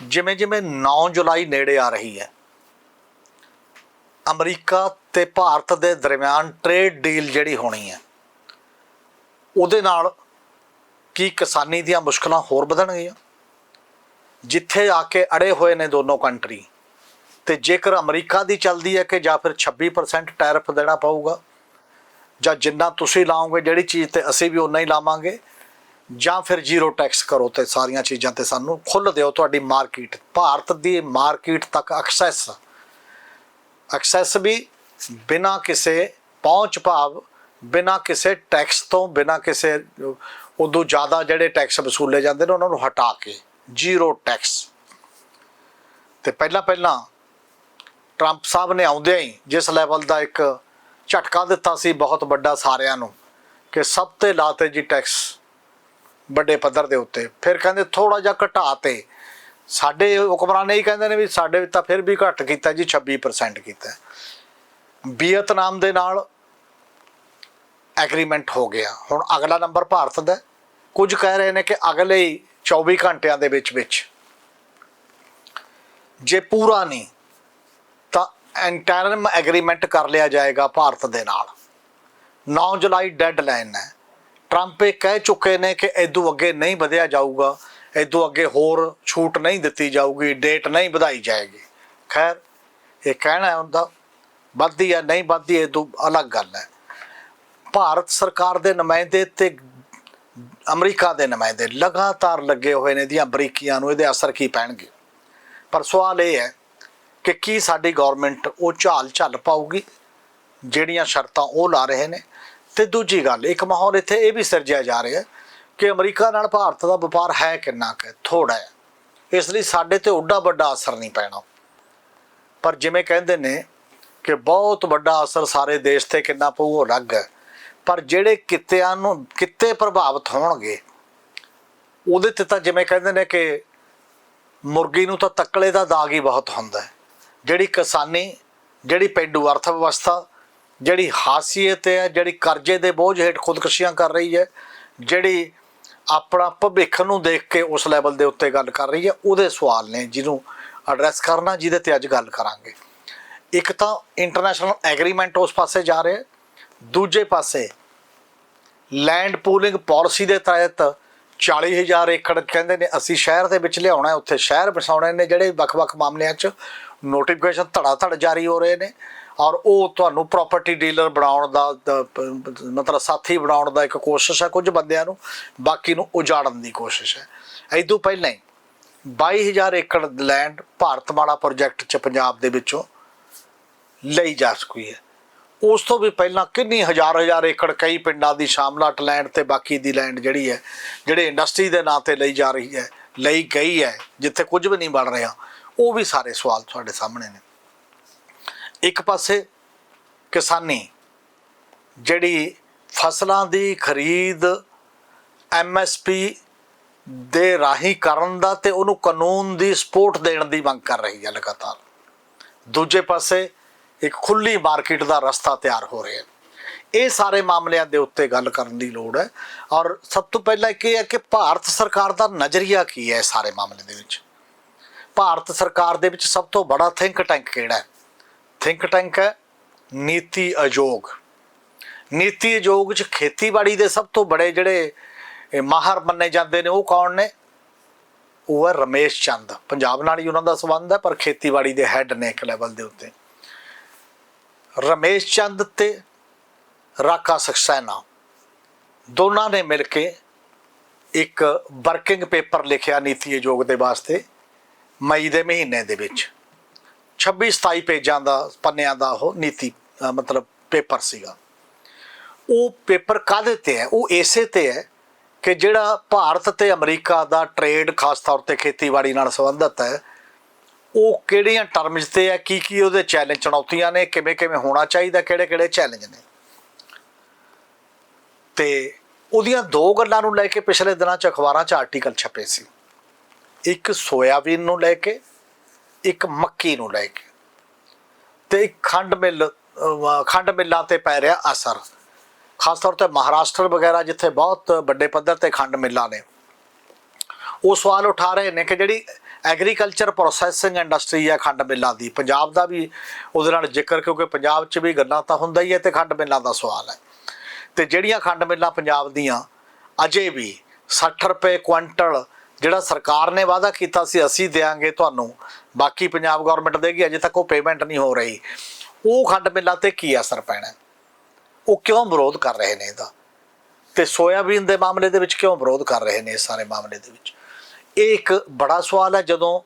ਜਿਵੇਂ ਜਿਵੇਂ 9 ਜੁਲਾਈ ਨੇੜੇ ਆ ਰਹੀ ਹੈ, ਅਮਰੀਕਾ ਤੇ ਭਾਰਤ ਦੇ ਦਰਮਿਆਨ ਟ੍ਰੇਡ ਡੀਲ ਜਿਹੜੀ ਹੋਣੀ ਹੈ, ਉਹਦੇ ਨਾਲ ਕੀ ਕਿਸਾਨੀ ਦੀਆਂ ਮੁਸ਼ਕਲਾਂ ਹੋਰ ਵਧਣਗੀਆਂ? ਜਿੱਥੇ ਆ ਕੇ ਅੜੇ ਹੋਏ ਨੇ ਦੋਨੋਂ ਕੰਟਰੀ ਤੇ ਜੇਕਰ ਅਮਰੀਕਾ ਦੀ ਚੱਲਦੀ ਹੈ ਕਿ ਜਾਂ ਫਿਰ 26% ਟੈਰਿਫ ਦੇਣਾ ਪਊਗਾ, ਜਾਂ ਜਿੰਨਾ ਤੁਸੀਂ ਲਾਓਗੇ, ਜਿਹੜੀ ਚੀਜ਼ ਤੇ ਅਸੀਂ ਵੀ ਉਨਾ ਹੀ ਲਾਵਾਂਗੇ ਜਾਂ ਫਿਰ ਜ਼ੀਰੋ ਟੈਕਸ ਕਰੋ ਤੇ ਸਾਰੀਆਂ ਚੀਜ਼ਾਂ ਤੇ ਸਾਨੂੰ ਖੁੱਲ ਦਿਓ। ਤੁਹਾਡੀ ਮਾਰਕੀਟ, ਭਾਰਤ ਦੀ ਮਾਰਕੀਟ ਤੱਕ ਐਕਸੈਸ ਐਕਸੈਸ ਵੀ ਬਿਨਾ ਕਿਸੇ ਪਹੁੰਚ ਭਾਵ, ਬਿਨਾ ਕਿਸੇ ਟੈਕਸ ਤੋਂ, ਬਿਨਾ ਕਿਸੇ, ਉਦੋਂ ਜ਼ਿਆਦਾ ਜਿਹੜੇ ਟੈਕਸ ਵਸੂਲੇ ਜਾਂਦੇ ਨੇ, ਉਹਨਾਂ ਨੂੰ ਹਟਾ ਕੇ ਜ਼ੀਰੋ ਟੈਕਸ ਤੇ ਪਹਿਲਾਂ ਪਹਿਲਾਂ ਟਰੰਪ ਸਾਹਿਬ ਨੇ ਆਉਂਦਿਆਂ ਹੀ ਜਿਸ ਲੈਵਲ ਦਾ ਇੱਕ ਝਟਕਾ ਦਿੱਤਾ ਸੀ ਬਹੁਤ ਵੱਡਾ ਸਾਰਿਆਂ ਨੂੰ, ਕਿ ਸਭ ਤੇ ਲਾਤੇ ਜੀ ਟੈਕਸ ਵੱਡੇ ਪੱਧਰ ਦੇ ਉੱਤੇ। ਫਿਰ ਕਹਿੰਦੇ ਥੋੜਾ ਜਿਹਾ ਘਟਾ 'ਤੇ। ਸਾਡੇ ਹੁਕਮਰਾਨ ਇਹ ਕਹਿੰਦੇ ਨੇ ਵੀ ਸਾਡੇ ਤਾਂ ਫਿਰ ਵੀ ਘੱਟ ਕੀਤਾ ਜੀ 26% ਕੀਤਾ। ਵੀਅਤਨਾਮ ਦੇ ਨਾਲ ਐਗਰੀਮੈਂਟ ਹੋ ਗਿਆ। ਹੁਣ ਅਗਲਾ ਨੰਬਰ ਭਾਰਤ ਦਾ ਕੁਝ ਕਹਿ ਰਹੇ ਨੇ ਕਿ ਅਗਲੇ ਹੀ 24 ਘੰਟਿਆਂ ਦੇ ਵਿੱਚ ਵਿੱਚ। ਜੇ ਪੂਰਾ ਨਹੀਂ, ਤਾਂ ਇੰਟਰਮ ਐਗਰੀਮੈਂਟ ਕਰ ਲਿਆ ਜਾਏਗਾ ਭਾਰਤ ਦੇ ਨਾਲ। 9 ਜੁਲਾਈ ਡੈਡਲਾਈਨ ਹੈ। ਟਰੰਪ ਇਹ ਕਹਿ ਚੁੱਕੇ ਨੇ ਕਿ ਇਦੋਂ ਅੱਗੇ ਨਹੀਂ ਵਧਿਆ ਜਾਊਗਾ ਇਦੋਂ ਅੱਗੇ ਹੋਰ ਛੂਟ ਨਹੀਂ ਦਿੱਤੀ ਜਾਊਗੀ, ਡੇਟ ਨਹੀਂ ਵਧਾਈ ਜਾਏਗੀ। ਖੈਰ, ਇਹ ਕਹਿਣਾ ਹੁੰਦਾ, ਵੱਧਦੀ ਹੈ ਨਹੀਂ ਵੱਧਦੀ ਇਹ ਤੋਂ ਅਲੱਗ ਗੱਲ ਹੈ। ਭਾਰਤ ਸਰਕਾਰ ਦੇ ਨੁਮਾਇੰਦੇ ਤੇ ਅਮਰੀਕਾ ਦੇ ਨੁਮਾਇੰਦੇ ਲਗਾਤਾਰ ਲੱਗੇ ਹੋਏ ਨੇ ਦੀਆਂ ਬਰੀਕੀਆਂ ਨੂੰ, ਇਹਦੇ ਅਸਰ ਕੀ ਪੈਣਗੇ? ਪਰ ਸਵਾਲ ਇਹ ਹੈ ਕਿ ਕੀ ਸਾਡੀ ਗਵਰਨਮੈਂਟ ਉਹ ਝਾਲ ਝੱਲ ਪਾਊਗੀ, ਜਿਹੜੀਆਂ ਸ਼ਰਤਾਂ ਉਹ ਲਾ ਰਹੇ ਨੇ? ਤੇ ਦੂਜੀ ਗੱਲ, ਇੱਕ ਮਾਹੌਲ ਇੱਥੇ ਇਹ ਵੀ ਸਿਰਜਿਆ ਜਾ ਰਿਹਾ ਕਿ ਅਮਰੀਕਾ ਨਾਲ ਭਾਰਤ ਦਾ ਵਪਾਰ ਹੈ ਕਿੰਨਾ ਕੁ ਥੋੜਾ ਹੈ। ਇਸ ਲਈ ਸਾਡੇ ਤੇ ਓਡਾ ਵੱਡਾ ਅਸਰ ਨਹੀਂ ਪੈਣਾ। ਪਰ ਜਿਵੇਂ ਕਹਿੰਦੇ ਨੇ ਕਿ ਬਹੁਤ ਵੱਡਾ ਅਸਰ ਸਾਰੇ ਦੇਸ਼ ਤੇ ਕਿੰਨਾ ਪਊ, ਉਹ ਅਲੱਗ ਹੈ। ਪਰ ਜਿਹੜੇ ਕਿੱਤਿਆਂ ਨੂੰ, ਕਿੱਤੇ ਪ੍ਰਭਾਵਿਤ ਹੋਣਗੇ, ਉਹਦੇ ਤੇ ਤਾਂ ਜਿਵੇਂ ਕਹਿੰਦੇ ਨੇ ਕਿ ਮੁਰਗੀ ਨੂੰ ਤਾਂ ਤੱਕਲੇ ਦਾ ਦਾਗ ਹੀ ਬਹੁਤ ਹੁੰਦਾ ਹੈ। ਜਿਹੜੀ ਕਿਸਾਨੀ, ਜਿਹੜੀ ਪਿੰਡੂ ਅਰਥ ਵਿਵਸਥਾ ਜਿਹੜੀ ਹਾਸੀਅਤ ਹੈ, ਜਿਹੜੀ ਕਰਜ਼ੇ ਦੇ ਬੋਝ ਹੇਠ ਖੁਦਕੁਸ਼ੀਆਂ ਕਰ ਰਹੀ ਹੈ, ਜਿਹੜੀ ਆਪਣਾ ਭਵਿੱਖ ਨੂੰ ਦੇਖ ਕੇ ਉਸ ਲੈਵਲ ਦੇ ਉੱਤੇ ਗੱਲ ਕਰ ਰਹੀ ਹੈ, ਉਹਦੇ ਸਵਾਲ ਨੇ ਜਿਹਨੂੰ ਐਡਰੈਸ ਕਰਨਾ, ਜਿਹਦੇ ਤੇ ਅੱਜ ਗੱਲ ਕਰਾਂਗੇ। ਇੱਕ ਤਾਂ ਇੰਟਰਨੈਸ਼ਨਲ ਐਗਰੀਮੈਂਟ ਉਸ ਪਾਸੇ ਜਾ ਰਿਹਾ ਦੂਜੇ ਪਾਸੇ ਲੈਂਡ ਪੂਲਿੰਗ ਪਾਲਿਸੀ ਦੇ ਤਹਿਤ 40000 ਏਕੜ ਕਹਿੰਦੇ ਨੇ, ਅਸੀਂ ਸ਼ਹਿਰ ਦੇ ਵਿੱਚ ਲਿਆਉਣਾ ਉੱਥੇ ਸ਼ਹਿਰ ਵਸਾਉਣੇ ਨੇ, ਜਿਹੜੇ ਵੱਖ-ਵੱਖ ਮਾਮਲਿਆਂ 'ਚ ਨੋਟੀਫਿਕੇਸ਼ਨ ਧੜਾ ਧੜ ਜਾਰੀ ਹੋ ਰਹੇ ਨੇ। ਔਰ ਉਹ ਤੁਹਾਨੂੰ ਪ੍ਰਾਪਰਟੀ ਡੀਲਰ ਬਣਾਉਣ ਦਾ ਮਤਲਬ ਸਾਥੀ ਬਣਾਉਣ ਦਾ ਇੱਕ ਕੋਸ਼ਿਸ਼ ਹੈ ਕੁਝ ਬੰਦਿਆਂ ਨੂੰ, ਬਾਕੀ ਨੂੰ ਉਜਾੜਨ ਦੀ ਕੋਸ਼ਿਸ਼ ਹੈ। ਐਦੋਂ ਪਹਿਲਾਂ ਹੀ 22000 ਏਕੜ ਲੈਂਡ ਭਾਰਤਮਾਲਾ ਪ੍ਰੋਜੈਕਟ 'ਚ ਪੰਜਾਬ ਦੇ ਵਿੱਚੋਂ ਲਈ ਜਾ ਚੁੱਕੀ ਹੈ। ਉਸ ਤੋਂ ਵੀ ਪਹਿਲਾਂ ਕਿੰਨੀ ਹਜ਼ਾਰ ਹਜ਼ਾਰ ਏਕੜ ਕਈ ਪਿੰਡਾਂ ਦੀ ਸ਼ਾਮਲਾਟ ਲੈਂਡ ਤੇ ਬਾਕੀ ਦੀ ਲੈਂਡ ਜਿਹੜੀ ਹੈ, ਜਿਹੜੇ ਇੰਡਸਟਰੀ ਦੇ ਨਾਂ ਤੇ ਲਈ ਜਾ ਰਹੀ ਹੈ, ਲਈ ਗਈ ਹੈ, ਜਿੱਥੇ ਕੁਝ ਵੀ ਨਹੀਂ ਬਣ ਰਿਹਾ, ਉਹ ਵੀ ਸਾਰੇ ਸਵਾਲ ਤੁਹਾਡੇ ਸਾਹਮਣੇ ਨੇ। ਇੱਕ ਪਾਸੇ ਕਿਸਾਨੀ ਜਿਹੜੀ ਫਸਲਾਂ ਦੀ ਖਰੀਦ ਐਮਐਸਪੀ ਦੇ ਰਾਹੀਂ ਕਰਨ ਦਾ ਤੇ ਉਹਨੂੰ ਕਾਨੂੰਨ ਦੀ ਸਪੋਰਟ ਦੇਣ ਦੀ ਮੰਗ ਕਰ ਰਹੀ ਹੈ ਲਗਾਤਾਰ। ਦੂਜੇ ਪਾਸੇ ਇੱਕ ਖੁੱਲੀ ਮਾਰਕੀਟ ਦਾ ਰਸਤਾ ਤਿਆਰ ਹੋ ਰਿਹਾ ਹੈ। ਇਹ ਸਾਰੇ ਮਾਮਲਿਆਂ ਦੇ ਉੱਤੇ ਗੱਲ ਕਰਨ ਦੀ ਲੋੜ ਹੈ ਔਰ ਸਭ ਤੋਂ ਪਹਿਲਾਂ ਇੱਕ ਇਹ ਹੈ ਕਿ ਭਾਰਤ ਸਰਕਾਰ ਦਾ ਨਜ਼ਰੀਆ ਕੀ ਹੈ ਇਸ ਸਾਰੇ ਮਾਮਲੇ ਦੇ ਵਿੱਚ? ਭਾਰਤ ਸਰਕਾਰ ਦੇ ਵਿੱਚ ਸਭ ਤੋਂ ਬੜਾ ਥਿੰਕ ਟੈਂਕ ਕਿਹੜਾ ਹੈ? ਥਿੰਕ ਟੈਂਕ ਹੈ, ਨੀਤੀ ਆਯੋਗ। ਨੀਤੀ ਆਯੋਗ 'ਚ ਖੇਤੀਬਾੜੀ ਦੇ ਸਭ ਤੋਂ ਬੜੇ ਜਿਹੜੇ ਮਾਹਰ ਮੰਨੇ ਜਾਂਦੇ ਨੇ ਉਹ ਕੌਣ ਨੇ? ਉਹ ਹੈ ਰਮੇਸ਼ ਚੰਦ। ਪੰਜਾਬ ਨਾਲ ਹੀ ਉਹਨਾਂ ਦਾ ਸੰਬੰਧ ਹੈ, ਪਰ ਖੇਤੀਬਾੜੀ ਦੇ ਹੈੱਡ ਨੇ ਇੱਕ ਲੈਵਲ ਦੇ ਉੱਤੇ। ਰਮੇਸ਼ ਚੰਦ ਤੇ ਰਾਕਾ ਸਕਸੈਨਾ। ਦੋਨਾਂ ਨੇ ਮਿਲ ਕੇ ਇੱਕ ਵਰਕਿੰਗ ਪੇਪਰ ਲਿਖਿਆ ਨੀਤੀ ਆਯੋਗ ਦੇ ਵਾਸਤੇ ਮਈ ਦੇ ਮਹੀਨੇ ਦੇ ਵਿੱਚ। 26 27 ਪੇਜਾਂ ਦਾ, ਪੰਨਿਆਂ ਦਾ ਉਹ ਨੀਤੀ ਮਤਲਬ ਪੇਪਰ ਸੀਗਾ। ਉਹ ਪੇਪਰ ਕਾਹਦੇ ਤੇ ਹੈ? ਉਹ ਇਸੇ ਤੇ ਹੈ ਕਿ ਜਿਹੜਾ ਭਾਰਤ ਤੇ ਅਮਰੀਕਾ ਦਾ ਟ੍ਰੇਡ ਖਾਸ ਤੌਰ ਤੇ ਖੇਤੀਬਾੜੀ ਨਾਲ ਸੰਬੰਧਿਤ ਹੈ, ਉਹ ਕਿਹੜੀਆਂ ਟਰਮਸ ਤੇ ਹੈ? ਕੀ ਕੀ ਉਹਦੇ ਚੈਲੰਜ ਚੁਣੌਤੀਆਂ ਨੇ? ਕਿਵੇਂ ਕਿਵੇਂ ਹੋਣਾ ਚਾਹੀਦਾ? ਕਿਹੜੇ ਕਿਹੜੇ ਚੈਲੰਜ ਨੇ? ਤੇ ਉਹਦੀਆਂ ਦੋ ਗੱਲਾਂ ਨੂੰ ਲੈ ਕੇ ਪਿਛਲੇ ਦਿਨਾਂ 'ਚ ਅਖਬਾਰਾਂ 'ਚ ਆਰਟੀਕਲ ਛਪੇ ਸੀ। ਇੱਕ ਸੋਇਆਬੀਨ ਨੂੰ ਲੈ ਕੇ ਇੱਕ ਮੱਕੀ ਨੂੰ ਲੈ ਕੇ ਤੇ ਇੱਕ ਖੰਡ ਮਿੱਲ ਖੰਡ ਮਿੱਲਾਂ ਤੇ ਪੈ ਰਿਹਾ ਅਸਰ। ਖਾਸ ਤੌਰ ਤੇ ਮਹਾਰਾਸ਼ਟਰ ਵਗੈਰਾ ਜਿੱਥੇ ਬਹੁਤ ਵੱਡੇ ਪੱਧਰ ਤੇ ਖੰਡ ਮਿੱਲਾਂ ਨੇ। ਉਹ ਸਵਾਲ ਉਠਾ ਰਹੇ ਨੇ ਕਿ ਜਿਹੜੀ ਐਗਰੀਕਲਚਰ ਪ੍ਰੋਸੈਸਿੰਗ ਇੰਡਸਟਰੀ ਹੈ ਖੰਡ ਮਿੱਲਾਂ ਦੀ, ਪੰਜਾਬ ਦਾ ਵੀ ਉਹਦੇ ਨਾਲ ਜ਼ਿਕਰ, ਕਿਉਂਕਿ ਪੰਜਾਬ 'ਚ ਵੀ ਗੱਲਾਂ ਤਾਂ ਹੁੰਦਾ ਹੀ ਹੈ ਤੇ ਖੰਡ ਮਿੱਲਾਂ ਦਾ ਸਵਾਲ ਹੈ। ਤੇ ਜਿਹੜੀਆਂ ਖੰਡ ਮਿੱਲਾਂ ਪੰਜਾਬ ਦੀਆਂ ਅਜੇ ਵੀ 60 ਰੁਪਏ ਕੁਇੰਟਲ ਜਿਹੜਾ ਸਰਕਾਰ ਨੇ ਵਾਅਦਾ ਕੀਤਾ ਸੀ, ਅਸੀਂ ਦੇਾਂਗੇ ਤੁਹਾਨੂੰ। ਬਾਕੀ ਪੰਜਾਬ ਗਵਰਨਮੈਂਟ ਦੇਗੀ, ਅਜੇ ਤੱਕ ਉਹ ਪੇਮੈਂਟ ਨਹੀਂ ਹੋ ਰਹੀ। ਉਹ ਖੰਡ ਮਿੱਲਾਂ ਤੇ ਕੀ ਅਸਰ ਪੈਣਾ? ਉਹ ਕਿਉਂ ਵਿਰੋਧ ਕਰ ਰਹੇ ਨੇ ਇਹਦਾ? ਤੇ ਸੋਇਆਬੀਨ ਦੇ ਮਾਮਲੇ ਦੇ ਵਿੱਚ ਕਿਉਂ ਵਿਰੋਧ ਕਰ ਰਹੇ ਨੇ ਇਸ ਸਾਰੇ ਮਾਮਲੇ ਦੇ ਵਿੱਚ? ਇਹ ਇੱਕ ਬੜਾ ਸਵਾਲ ਹੈ, ਜਦੋਂ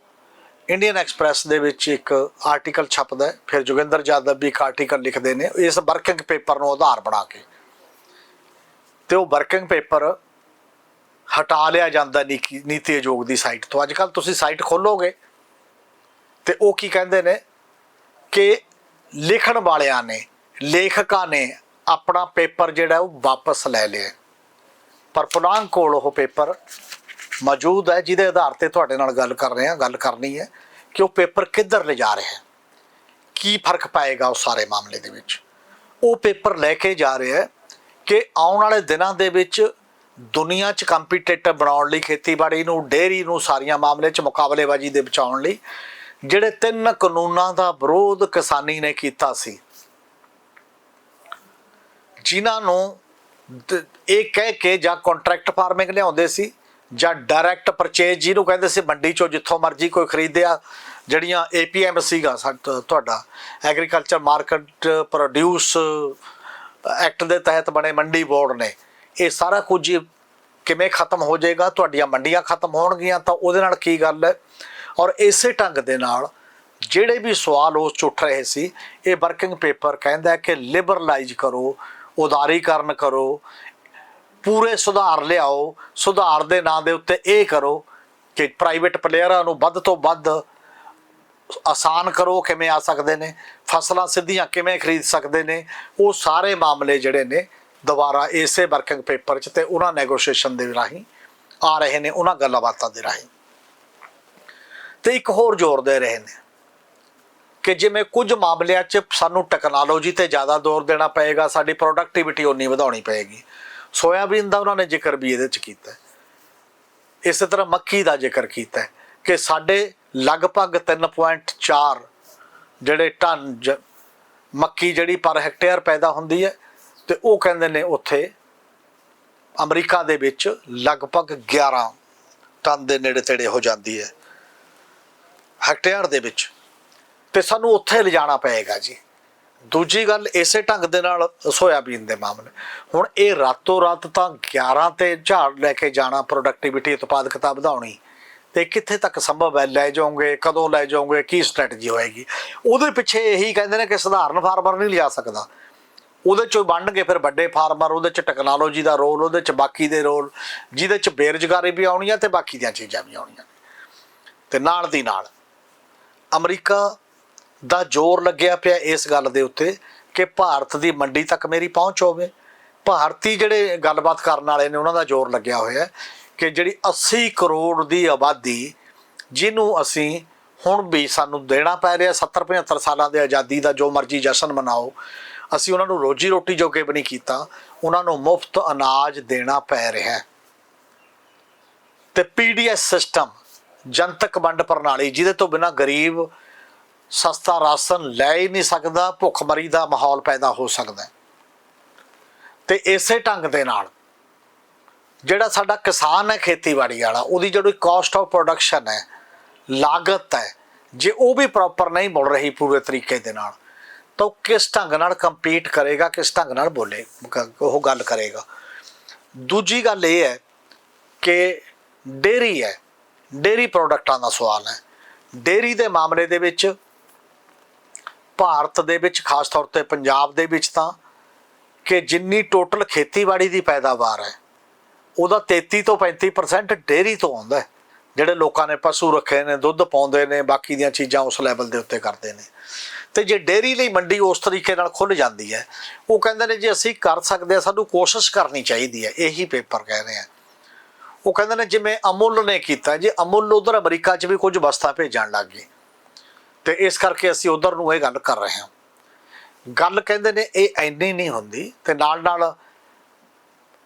ਇੰਡੀਅਨ ਐਕਸਪ੍ਰੈਸ ਦੇ ਵਿੱਚ ਇੱਕ ਆਰਟੀਕਲ ਛਪਦਾ ਹੈ, ਫਿਰ ਜੋਗਿੰਦਰ ਜਾਦਵ ਵੀ ਇੱਕ ਆਰਟੀਕਲ ਲਿਖਦੇ ਨੇ। ਇਸ ਵਰਕਿੰਗ ਪੇਪਰ ਨੂੰ ਆਧਾਰ ਬਣਾ ਕੇ। ਤੇ ਉਹ ਵਰਕਿੰਗ ਪੇਪਰ ਹਟਾ ਲਿਆ ਜਾਂਦਾ ਨੀਤੀ ਨੀਤੀ ਆਯੋਗ ਦੀ ਸਾਈਟ ਤੋਂ। ਅੱਜ ਕੱਲ ਤੁਸੀਂ ਸਾਈਟ ਖੋਲੋਗੇ ਤੇ ਉਹ ਕੀ ਕਹਿੰਦੇ ਨੇ ਕਿ ਲਿਖਣ ਵਾਲਿਆਂ ਨੇ, ਲੇਖਕਾਂ ਨੇ ਆਪਣਾ ਪੇਪਰ ਜਿਹੜਾ ਉਹ ਵਾਪਸ ਲੈ ਲਿਆ। ਪਰ ਪੁਲਾਂਗ ਕੋਲ ਉਹ ਪੇਪਰ ਮੌਜੂਦ ਹੈ, ਜਿਹਦੇ ਆਧਾਰ ਤੇ ਤੁਹਾਡੇ ਨਾਲ ਗੱਲ ਕਰ ਰਹੇ ਹਾਂ, ਗੱਲ ਕਰਨੀ ਹੈ ਕਿ ਉਹ ਪੇਪਰ ਕਿੱਧਰ ਲੈ ਜਾ ਰਿਹਾ ਹੈ। ਕੀ ਫ਼ਰਕ ਪਾਏਗਾ ਉਹ ਸਾਰੇ ਮਾਮਲੇ ਦੇ ਵਿੱਚ? ਉਹ ਪੇਪਰ ਲੈ ਕੇ ਜਾ ਰਿਹਾ ਹੈ ਕਿ ਆਉਣ ਵਾਲੇ ਦਿਨਾਂ ਦੇ ਵਿੱਚ ਦੁਨੀਆ 'ਚ ਕੰਪੀਟੀਟਿਵ ਬਣਾਉਣ ਲਈ, ਖੇਤੀਬਾੜੀ ਨੂੰ, ਡੇਅਰੀ ਨੂੰ, ਸਾਰੀਆਂ ਮਾਮਲੇ 'ਚ ਮੁਕਾਬਲੇਬਾਜ਼ੀ ਦੇ ਬਚਾਉਣ ਲਈ, ਜਿਹੜੇ ਤਿੰਨ ਕਾਨੂੰਨਾਂ ਦਾ ਵਿਰੋਧ ਕਿਸਾਨੀ ਨੇ ਕੀਤਾ ਸੀ। ਜਿਨ੍ਹਾਂ ਨੂੰ ਇਹ ਕਹਿ ਕੇ ਜਾਂ ਕੰਟਰੈਕਟ ਫਾਰਮਿੰਗ ਲਿਆਉਂਦੇ ਸੀ, ਜਾਂ ਡਾਇਰੈਕਟ ਪਰਚੇਜ ਜਿਹਨੂੰ ਕਹਿੰਦੇ ਸੀ, ਮੰਡੀ ਚੋਂ ਜਿੱਥੋਂ ਮਰਜ਼ੀ ਕੋਈ ਖਰੀਦਿਆ, ਜਿਹੜੀਆਂ ਏਪੀਐਮ ਸੀਗਾ ਤੁਹਾਡਾ ਐਗਰੀਕਲਚਰ ਮਾਰਕੀਟ ਪ੍ਰੋਡਿਊਸ ਐਕਟ ਦੇ ਤਹਿਤ ਬਣੇ ਮੰਡੀ ਬੋਰਡ ਨੇ। ਇਹ ਸਾਰਾ ਕੁਝ ਕਿਵੇਂ ਖਤਮ ਹੋ ਜਾਏਗਾ, ਤੁਹਾਡੀਆਂ ਮੰਡੀਆਂ ਖਤਮ ਹੋਣਗੀਆਂ, ਤਾਂ ਉਹਦੇ ਨਾਲ ਕੀ ਗੱਲ ਹੈ? ਔਰ ਇਸੇ ਢੰਗ ਦੇ ਨਾਲ ਜਿਹੜੇ ਵੀ ਸਵਾਲ ਉਸ 'ਚ ਉੱਠ ਰਹੇ ਸੀ, ਇਹ ਵਰਕਿੰਗ ਪੇਪਰ ਕਹਿੰਦਾ ਕਿ ਲਿਬਰਲਾਈਜ਼ ਕਰੋ, ਉਦਾਰੀਕਰਨ ਕਰੋ, ਪੂਰੇ ਸੁਧਾਰ ਲਿਆਓ, ਸੁਧਾਰ ਦੇ ਨਾਂ ਦੇ ਉੱਤੇ ਇਹ ਕਰੋ ਕਿ ਪ੍ਰਾਈਵੇਟ ਪਲੇਅਰਾਂ ਨੂੰ ਵੱਧ ਤੋਂ ਵੱਧ ਆਸਾਨ ਕਰੋ, ਕਿਵੇਂ ਆ ਸਕਦੇ ਨੇ, ਫਸਲਾਂ ਸਿੱਧੀਆਂ ਕਿਵੇਂ ਖਰੀਦ ਸਕਦੇ ਨੇ, ਉਹ ਸਾਰੇ ਮਾਮਲੇ ਜਿਹੜੇ ਨੇ ਦੁਬਾਰਾ ਇਸੇ ਵਰਕਿੰਗ ਪੇਪਰ 'ਚ ਤੇ ਉਹਨਾਂ ਨੈਗੋਸ਼ੀਏਸ਼ਨ ਦੇ ਰਾਹੀਂ ਆ ਰਹੇ ਨੇ, ਉਹਨਾਂ ਗੱਲਾਂ ਬਾਤਾਂ ਦੇ ਰਾਹੀਂ ਤੇ ਇੱਕ ਹੋਰ ਜ਼ੋਰ ਦੇ ਰਹੇ ਨੇ ਕਿ ਜਿਵੇਂ ਕੁਝ ਮਾਮਲਿਆਂ 'ਚ ਸਾਨੂੰ ਟੈਕਨੋਲੋਜੀ ਤੇ ਜ਼ਿਆਦਾ ਜ਼ੋਰ ਦੇਣਾ ਪਏਗਾ, ਸਾਡੀ ਪ੍ਰੋਡਕਟਿਵਿਟੀ ਉਨੀ ਵਧਾਉਣੀ ਪਏਗੀ ਸੋਇਆਬੀਨ ਦਾ ਉਹਨਾਂ ਨੇ ਜ਼ਿਕਰ ਵੀ ਇਹਦੇ 'ਚ ਕੀਤਾ ਹੈ। ਇਸੇ ਤਰ੍ਹਾਂ ਮੱਕੀ ਦਾ ਜ਼ਿਕਰ ਕੀਤਾ ਕਿ ਸਾਡੇ ਲਗਭਗ 3.4 ਜਿਹੜੇ ਟਨ ਜ- ਮੱਕੀ ਜਿਹੜੀ ਪਰ ਹੈਕਟੇਅਰ ਪੈਦਾ ਹੁੰਦੀ ਹੈ ਤੇ ਉਹ ਕਹਿੰਦੇ ਨੇ ਉੱਥੇ ਅਮਰੀਕਾ ਦੇ ਵਿੱਚ ਲਗਭਗ 11 ਟਨ ਦੇ ਨੇੜੇ ਤੇੜੇ ਹੋ ਜਾਂਦੀ ਹੈ, ਹੈਕਟੇਅਰ ਦੇ ਵਿੱਚ। ਤੇ ਸਾਨੂੰ ਉੱਥੇ ਲਿਜਾਣਾ ਪਏਗਾ ਜੀ। ਦੂਜੀ ਗੱਲ, ਇਸੇ ਢੰਗ ਦੇ ਨਾਲ ਸੋਇਆਬੀਨ ਦੇ ਮਾਮਲੇ। ਹੁਣ ਇਹ ਰਾਤੋਂ ਰਾਤ ਤਾਂ 11 ਤੇ ਝਾੜ ਲੈ ਕੇ ਜਾਣਾ ਪ੍ਰੋਡਕਟਿਵਿਟੀ ਉਤਪਾਦਕਤਾ ਵਧਾਉਣੀ। ਤੇ ਕਿੱਥੇ ਤੱਕ ਸੰਭਵ ਹੈ? ਲੈ ਜਾਓਗੇ, ਕਦੋਂ ਲੈ ਜਾਓਗੇ, ਕੀ ਸਟ੍ਰੈਟਜੀ ਹੋਏਗੀ? ਉਹਦੇ ਪਿੱਛੇ ਇਹੀ ਕਹਿੰਦੇ ਨੇ ਕਿ ਸਧਾਰਨ ਫਾਰਮਰ ਨਹੀਂ ਲਿਜਾ ਸਕਦਾ। ਉਹਦੇ ਚੋਂ ਵੰਡਣਗੇ ਫਿਰ ਵੱਡੇ ਫਾਰਮਰ, ਉਹਦੇ ਚ ਟੈਕਨੋਲੋਜੀ ਦਾ ਰੋਲ, ਉਹਦੇ ਚ ਬਾਕੀ ਦੇ ਰੋਲ, ਜਿਹਦੇ ਚ ਬੇਰੁਜ਼ਗਾਰੀ ਵੀ ਆਉਣੀ ਹੈ ਤੇ ਬਾਕੀ ਦੀਆਂ ਚੀਜ਼ਾਂ ਵੀ ਆਉਣੀਆਂ। ਤੇ ਨਾਲ ਦੀ ਨਾਲ ਅਮਰੀਕਾ ਦਾ ਜ਼ੋਰ ਲੱਗਿਆ ਪਿਆ ਇਸ ਗੱਲ ਦੇ ਉੱਤੇ ਕਿ ਭਾਰਤ ਦੀ ਮੰਡੀ ਤੱਕ ਮੇਰੀ ਪਹੁੰਚ ਹੋਵੇ। ਭਾਰਤੀ ਜਿਹੜੇ ਗੱਲਬਾਤ ਕਰਨ ਵਾਲੇ ਨੇ, ਉਹਨਾਂ ਦਾ ਜ਼ੋਰ ਲੱਗਿਆ ਹੋਇਆ ਕਿ ਜਿਹੜੀ 80 ਕਰੋੜ ਦੀ ਆਬਾਦੀ ਜਿਹਨੂੰ ਅਸੀਂ ਹੁਣ ਵੀ ਸਾਨੂੰ ਦੇਣਾ ਪੈ ਰਿਹਾ 70 75 ਸਾਲਾਂ ਦੇ ਆਜ਼ਾਦੀ ਦਾ ਜੋ ਮਰਜ਼ੀ ਜਸ਼ਨ ਮਨਾਓ ਅਸੀਂ ਉਹਨਾਂ ਨੂੰ ਰੋਜੀ ਰੋਟੀ ਜੋਗੇ ਵੀ ਨਹੀਂ ਕੀਤਾ, ਉਹਨਾਂ ਨੂੰ ਮੁਫਤ ਅਨਾਜ ਦੇਣਾ ਪੈ ਰਿਹਾ ਹੈ ਤੇ ਪੀਡੀਐਸ ਸਿਸਟਮ, ਜਨਤਕ ਵੰਡ ਪ੍ਰਣਾਲੀ, ਜਿਹਦੇ ਤੋਂ ਬਿਨਾ ਗਰੀਬ ਸਸਤਾ ਰਾਸ਼ਨ ਲੈ ਹੀ ਨਹੀਂ ਸਕਦਾ, ਭੁੱਖਮਰੀ ਦਾ ਮਾਹੌਲ ਪੈਦਾ ਹੋ ਸਕਦਾ ਹੈ। ਤੇ ਇਸੇ ਢੰਗ ਦੇ ਨਾਲ, ਜਿਹੜਾ ਸਾਡਾ ਕਿਸਾਨ ਹੈ ਖੇਤੀਬਾੜੀ ਵਾਲਾ, ਉਹਦੀ ਜਿਹੜੀ ਕਾਸਟ ਆਫ ਪ੍ਰੋਡਕਸ਼ਨ ਹੈ, ਲਾਗਤ ਹੈ, ਜੇ ਉਹ ਵੀ ਪ੍ਰੋਪਰ ਨਹੀਂ ਮੁੜ ਰਹੀ ਪੂਰੇ ਤਰੀਕੇ ਦੇ ਨਾਲ ਤਾਂ ਉਹ ਕਿਸ ਢੰਗ ਨਾਲ ਕੰਪੀਟ ਕਰੇਗਾ, ਕਿਸ ਢੰਗ ਨਾਲ ਬੋਲੇ ਉਹ ਗੱਲ ਕਰੇਗਾ। ਦੂਜੀ ਗੱਲ ਇਹ ਹੈ ਕਿ ਡੇਰੀ ਹੈ ਡੇਰੀ ਪ੍ਰੋਡਕਟਾਂ ਦਾ ਸਵਾਲ ਹੈ। ਡੇਰੀ ਦੇ ਮਾਮਲੇ ਦੇ ਵਿੱਚ ਭਾਰਤ ਦੇ ਵਿੱਚ, ਖਾਸ ਤੌਰ ਤੇ ਪੰਜਾਬ ਦੇ ਵਿੱਚ ਤਾਂ ਕਿ ਜਿੰਨੀ ਟੋਟਲ ਖੇਤੀਬਾੜੀ ਦੀ ਪੈਦਾਵਾਰ ਹੈ, ਉਹਦਾ 33 ਤੋਂ 35% ਡੇਰੀ ਤੋਂ ਆਉਂਦਾ ਹੈ, ਜਿਹੜੇ ਲੋਕਾਂ ਨੇ ਪਸ਼ੂ ਰੱਖੇ ਨੇ, ਦੁੱਧ ਪਾਉਂਦੇ ਨੇ, ਬਾਕੀ ਦੀਆਂ ਚੀਜ਼ਾਂ ਉਸ ਲੈਵਲ ਦੇ ਉੱਤੇ ਕਰਦੇ ਨੇ। ਤੇ ਜੇ ਡੇਰੀ ਲਈ ਮੰਡੀ ਉਸ ਤਰੀਕੇ ਨਾਲ ਖੁੱਲ ਜਾਂਦੀ ਹੈ, ਉਹ ਕਹਿੰਦੇ ਨੇ ਜੇ ਅਸੀਂ ਕਰ ਸਕਦੇ ਹਾਂ, ਸਾਨੂੰ ਕੋਸ਼ਿਸ਼ ਕਰਨੀ ਚਾਹੀਦੀ ਹੈ, ਇਹੀ ਪੇਪਰ ਕਹਿ ਰਹੇ ਆ। ਉਹ ਕਹਿੰਦੇ ਨੇ ਜਿਵੇਂ ਅਮੁੱਲ ਨੇ ਕੀਤਾ, ਜੇ ਅਮੁੱਲ ਉਧਰ ਅਮਰੀਕਾ 'ਚ ਵੀ ਕੁਝ ਵਸਤਾਂ ਭੇਜਣ ਲੱਗ ਗਏ, ਤੇ ਇਸ ਕਰਕੇ ਅਸੀਂ ਉਧਰ ਨੂੰ ਇਹ ਗੱਲ ਕਰ ਰਹੇ ਹਾਂ। ਗੱਲ ਕਹਿੰਦੇ ਨੇ ਇਹ ਐਨੀ ਨਹੀਂ ਹੁੰਦੀ, ਤੇ ਨਾਲ ਨਾਲ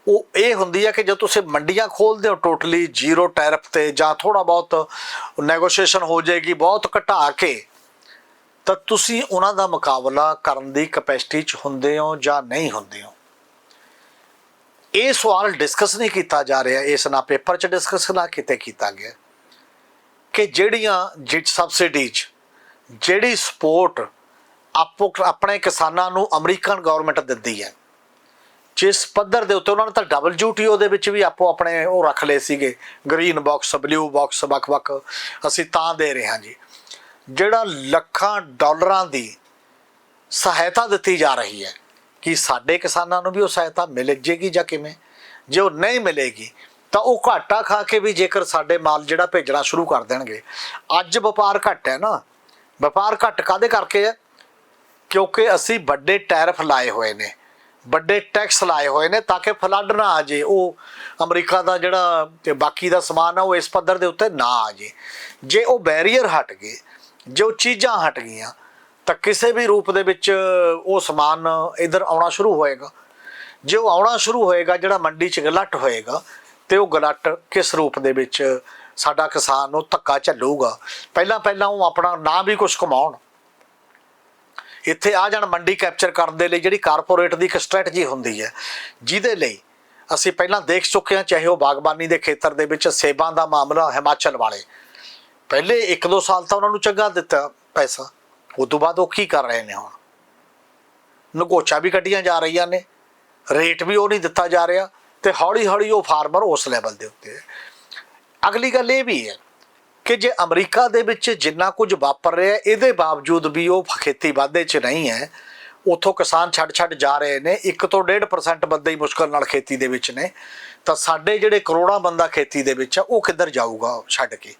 ਉਹ ਇਹ ਹੁੰਦੀ ਹੈ ਕਿ ਜਦੋਂ ਤੁਸੀਂ ਮੰਡੀਆਂ ਖੋਲਦੇ ਹੋ ਟੋਟਲੀ ਜ਼ੀਰੋ ਟੈਰਿਫ ਤੇ ਜਾਂ ਥੋੜਾ ਬਹੁਤ ਨੈਗੋਸ਼ੀਏਸ਼ਨ ਹੋ ਜਾਏਗੀ, ਬਹੁਤ ਘਟਾ ਕੇ ਤਾਂ ਤੁਸੀਂ ਉਹਨਾਂ ਦਾ ਮੁਕਾਬਲਾ ਕਰਨ ਦੀ ਕਪੈਸਿਟੀ 'ਚ ਹੁੰਦੇ ਹੋ ਜਾਂ ਨਹੀਂ ਹੁੰਦੇ ਹੋ? ਇਹ ਸਵਾਲ ਡਿਸਕਸ ਨਹੀਂ ਕੀਤਾ ਜਾ ਰਿਹਾ ਇਸ ਨਾ ਪੇਪਰ 'ਚ ਡਿਸਕਸ ਨਾ ਕਿਤੇ ਕੀਤਾ ਗਿਆ। ਕਿ ਜਿਹੜੀਆਂ ਜਿਟ ਸਬਸਿਡੀ 'ਚ, ਜਿਹੜੀ ਸਪੋਰਟ ਆਪੋ ਆਪਣੇ ਕਿਸਾਨਾਂ ਨੂੰ ਅਮਰੀਕਨ ਗਵਰਨਮੈਂਟ ਦਿੰਦੀ ਹੈ, ਜਿਸ ਪੱਧਰ ਦੇ ਉੱਤੇ ਉਹਨਾਂ ਨੇ ਤਾਂ ਡਬਲ WTO ਦੇ ਵਿੱਚ ਵੀ ਆਪੋ ਆਪਣੇ ਉਹ ਰੱਖ ਲਏ ਸੀਗੇ ਗ੍ਰੀਨ ਬਾਕਸ ਬਲੂ ਬਾਕਸ ਵੱਖ-ਵੱਖ, ਅਸੀਂ ਤਾਂ ਦੇ ਰਹੇ ਹਾਂ ਜੀ। ਜਿਹੜਾ ਲੱਖਾਂ ਡਾਲਰਾਂ ਦੀ ਸਹਾਇਤਾ ਦਿੱਤੀ ਜਾ ਰਹੀ ਹੈ, ਕਿ ਸਾਡੇ ਕਿਸਾਨਾਂ ਨੂੰ ਵੀ ਉਹ ਸਹਾਇਤਾ ਮਿਲ ਜੇਗੀ ਜਾਂ ਕਿਵੇਂ? ਜੇ ਉਹ ਨਹੀਂ ਮਿਲੇਗੀ, ਤਾਂ ਉਹ ਘਾਟਾ ਖਾ ਕੇ ਵੀ ਜੇਕਰ ਸਾਡੇ ਮਾਲ ਜਿਹੜਾ ਭੇਜਣਾ ਸ਼ੁਰੂ ਕਰ ਦੇਣਗੇ। ਅੱਜ ਵਪਾਰ ਘਟ ਹੈ ਨਾ। ਵਪਾਰ ਘਟ ਕਾਦੇ ਕਰਕੇ ਹੈ? ਕਿਉਂਕਿ ਅਸੀਂ ਵੱਡੇ ਟੈਰਫ ਲਾਏ ਹੋਏ ਨੇ। ਵੱਡੇ ਟੈਕਸ ਲਾਏ ਹੋਏ ਨੇ ਤਾਂ ਕਿ ਫਲੱਡ ਨਾ ਆ ਜੇ। ਉਹ ਅਮਰੀਕਾ ਦਾ ਜਿਹੜਾ ਤੇ ਬਾਕੀ ਦਾ ਸਮਾਨ ਆ, ਉਹ ਇਸ ਪੱਧਰ ਦੇ ਉੱਤੇ ਨਾ ਆ ਜੇ। ਜੇ ਉਹ ਬੈਰੀਅਰ ਹਟ ਗਏ ਜੋ ਚੀਜ਼ਾਂ ਹਟ ਗਈਆਂ, ਤਾਂ ਕਿਸੇ ਵੀ ਰੂਪ ਦੇ ਵਿੱਚ ਉਹ ਸਮਾਨ ਇਧਰ ਆਉਣਾ ਸ਼ੁਰੂ ਹੋਏਗਾ। ਜੇ ਉਹ ਆਉਣਾ ਸ਼ੁਰੂ ਹੋਏਗਾ, ਜਿਹੜਾ ਮੰਡੀ 'ਚ ਗਲਟ ਹੋਏਗਾ, ਤੇ ਉਹ ਗਲਟ ਕਿਸ ਰੂਪ ਦੇ ਵਿੱਚ ਸਾਡਾ ਕਿਸਾਨ ਨੂੰ ਧੱਕਾ ਝੱਲੂਗਾ। ਪਹਿਲਾਂ ਪਹਿਲਾਂ ਉਹ ਆਪਣਾ ਨਾ ਵੀ ਕੁਝ ਕਮਾਉਣ। ਇੱਥੇ ਆ ਜਾਣ ਮੰਡੀ ਕੈਪਚਰ ਕਰਨ ਦੇ ਲਈ ਜਿਹੜੀ ਕਾਰਪੋਰੇਟ ਦੀ ਇੱਕ ਸਟ੍ਰੈਟਜੀ ਹੁੰਦੀ ਹੈ, ਜਿਹਦੇ ਲਈ ਅਸੀਂ ਪਹਿਲਾਂ ਦੇਖ ਚੁੱਕੇ ਹਾਂ, ਚਾਹੇ ਉਹ ਬਾਗਬਾਨੀ ਦੇ ਖੇਤਰ ਦੇ ਵਿੱਚ ਸੇਬਾਂ ਦਾ ਮਾਮਲਾ ਹਿਮਾਚਲ ਵਾਲੇ। ਪਹਿਲੇ 1-2 ਸਾਲ ਤਾਂ ਉਹਨਾਂ ਨੂੰ ਚੰਗਾ ਦਿੱਤਾ ਪੈਸਾ। ਉਸ ਤੋਂ ਬਾਅਦ ਉਹ ਕੀ ਕਰ ਰਹੇ ਨੇ ਹੁਣ? ਨਗੋਚਾ ਵੀ ਕੱਢੀਆਂ ਜਾ ਰਹੀਆਂ ਨੇ। ਰੇਟ ਵੀ ਉਹ ਨਹੀਂ ਦਿੱਤਾ ਜਾ ਰਿਹਾ ਤੇ ਹੌਲੀ ਹੌਲੀ ਉਹ ਫਾਰਮਰ ਉਸ ਲੈਵਲ ਦੇ ਉੱਤੇ ਅਗਲੀ ਗੱਲ ਇਹ ਵੀ ਹੈ ਕਿ ਜੇ ਅਮਰੀਕਾ ਦੇ ਵਿੱਚ ਜਿੰਨਾ ਕੁਝ ਵਾਪਰ ਰਿਹਾ ਇਹਦੇ ਬਾਵਜੂਦ ਵੀ ਉਹ ਖੇਤੀ ਵਾਧੇ 'ਚ ਨਹੀਂ ਹੈ। ਉਥੋਂ ਕਿਸਾਨ ਛੱਡ ਛੱਡ ਜਾ ਰਹੇ ਨੇ। 1 ਤੋਂ 1.5% ਬੰਦੇ ਹੀ ਮੁਸ਼ਕਲ ਨਾਲ ਖੇਤੀ ਦੇ ਵਿੱਚ ਨੇ। ਤਾਂ ਸਾਡੇ ਜਿਹੜੇ ਕਰੋੜਾਂ ਬੰਦਾ ਖੇਤੀ ਦੇ ਵਿੱਚ ਆ ਉਹ ਕਿੱਧਰ ਜਾਊਗਾ ਛੱਡ ਕੇ?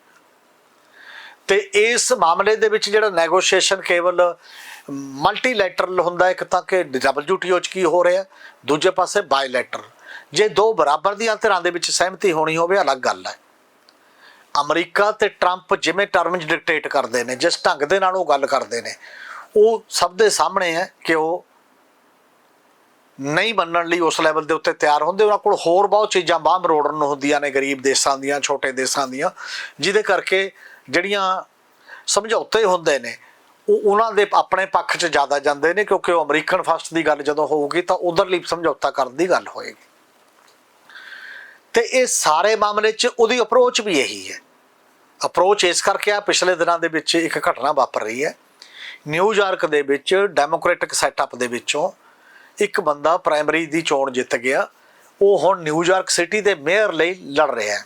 ਤੇ ਇਸ ਮਾਮਲੇ ਦੇ ਵਿੱਚ ਜਿਹੜਾ ਨੈਗੋਸ਼ੀਏਸ਼ਨ ਕੇਵਲ ਮਲਟੀਲੈਟਰਲ ਹੁੰਦਾ, ਇੱਕ ਤਾਂ ਕਿ WTO ਚ ਕੀ ਹੋ ਰਿਹਾ, ਦੂਜੇ ਪਾਸੇ ਬਾਇਲੈਟਰਲ ਜੇ ਦੋ ਬਰਾਬਰ ਦੀਆਂ ਧਿਰਾਂ ਦੇ ਵਿੱਚ ਸਹਿਮਤੀ ਹੋਣੀ ਹੋਵੇ, ਅਲੱਗ ਗੱਲ ਹੈ। ਅਮਰੀਕਾ ਤੇ ਟਰੰਪ ਜਿਵੇਂ ਟਰਮਸ ਡਿਕਟੇਟ ਕਰਦੇ ਨੇ, ਜਿਸ ਢੰਗ ਦੇ ਨਾਲ ਉਹ ਗੱਲ ਕਰਦੇ ਨੇ, ਉਹ ਸਭ ਦੇ ਸਾਹਮਣੇ ਹੈ ਕਿ ਉਹ ਨਹੀਂ ਮੰਨਣ ਲਈ ਉਸ ਲੈਵਲ ਦੇ ਉੱਤੇ ਤਿਆਰ ਹੁੰਦੇ। ਉਹਨਾਂ ਕੋਲ ਹੋਰ ਬਹੁਤ ਚੀਜ਼ਾਂ ਬਾਹਰ ਮਰੋੜਨ ਨੂੰ ਹੁੰਦੀਆਂ ਨੇ, ਗਰੀਬ ਦੇਸ਼ਾਂ ਦੀਆਂ, ਛੋਟੇ ਦੇਸ਼ਾਂ ਦੀਆਂ, ਜਿਹਦੇ ਕਰਕੇ ਜਿਹੜੀਆਂ ਸਮਝੌਤੇ ਹੁੰਦੇ ਨੇ, ਉਹ ਉਹਨਾਂ ਦੇ ਆਪਣੇ ਪੱਖ 'ਚ ਜ਼ਿਆਦਾ ਜਾਂਦੇ ਨੇ, ਕਿਉਂਕਿ ਉਹ ਅਮਰੀਕਨ ਫਸਟ ਦੀ ਗੱਲ ਜਦੋਂ ਹੋਊਗੀ ਤਾਂ ਉਧਰਲੀ ਸਮਝੌਤਾ ਕਰਨ ਦੀ ਗੱਲ ਹੋਏਗੀ। ਤੇ ਇਹ ਸਾਰੇ ਮਾਮਲੇ 'ਚ ਉਹਦੀ ਅਪਰੋਚ ਵੀ ਇਹੀ ਹੈ। ਅਪਰੋਚ ਇਸ ਕਰਕੇ ਆ, ਪਿਛਲੇ ਦਿਨਾਂ ਦੇ ਵਿੱਚ ਇੱਕ ਘਟਨਾ ਵਾਪਰ ਰਹੀ ਹੈ। ਨਿਊਯਾਰਕ ਦੇ ਵਿੱਚ ਡੈਮੋਕ੍ਰੈਟਿਕ ਸੈਟਅਪ ਦੇ ਵਿੱਚੋਂ ਇੱਕ ਬੰਦਾ ਪ੍ਰਾਇਮਰੀ ਦੀ ਚੋਣ ਜਿੱਤ ਗਿਆ। ਉਹ ਹੁਣ ਨਿਊਯਾਰਕ ਸਿਟੀ ਦੇ ਮੇਅਰ ਲਈ ਲੜ ਰਿਹਾ ਹੈ।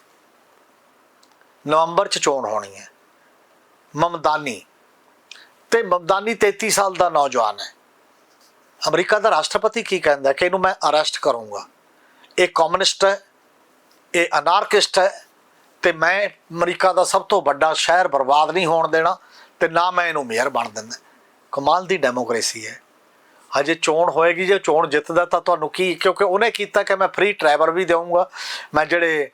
ਨਵੰਬਰ 'ਚ ਚੋਣ ਹੋਣੀ ਹੈ। ਮਮਦਾਨੀ। ਤੇ ਮਮਦਾਨੀ 33 ਸਾਲ ਦਾ ਨੌਜਵਾਨ ਹੈ। ਅਮਰੀਕਾ ਦਾ ਰਾਸ਼ਟਰਪਤੀ ਕੀ ਕਹਿੰਦਾ ਕਿ ਇਹਨੂੰ ਮੈਂ ਅਰੈਸਟ ਕਰੂੰਗਾ। ਇਹ ਕਮਿਊਨਿਸਟ ਹੈ, ਇਹ ਅਨਾਰਕਿਸਟ ਹੈ ਤੇ ਮੈਂ ਅਮਰੀਕਾ ਦਾ ਸਭ ਤੋਂ ਵੱਡਾ ਸ਼ਹਿਰ ਬਰਬਾਦ ਨਹੀਂ ਹੋਣ ਦੇਣਾ ਤੇ ਨਾ ਮੈਂ ਇਹਨੂੰ ਮੇਅਰ ਬਣ ਦਿੰਦਾ। ਕਮਾਲ ਦੀ ਡੈਮੋਕ੍ਰੇਸੀ ਹੈ। ਹਜੇ ਚੋਣ ਹੋਏਗੀ, ਜੇ ਚੋਣ ਜਿੱਤਦਾ ਤਾਂ ਤੁਹਾਨੂੰ ਕੀ ਕਿਉਂਕਿ ਉਹਨੇ ਕੀਤਾ ਕਿ ਮੈਂ ਫ੍ਰੀ ਟਰੈਵਲ ਵੀ ਦੇਵਾਂਗਾ ਮੈਂ ਜਿਹੜੇ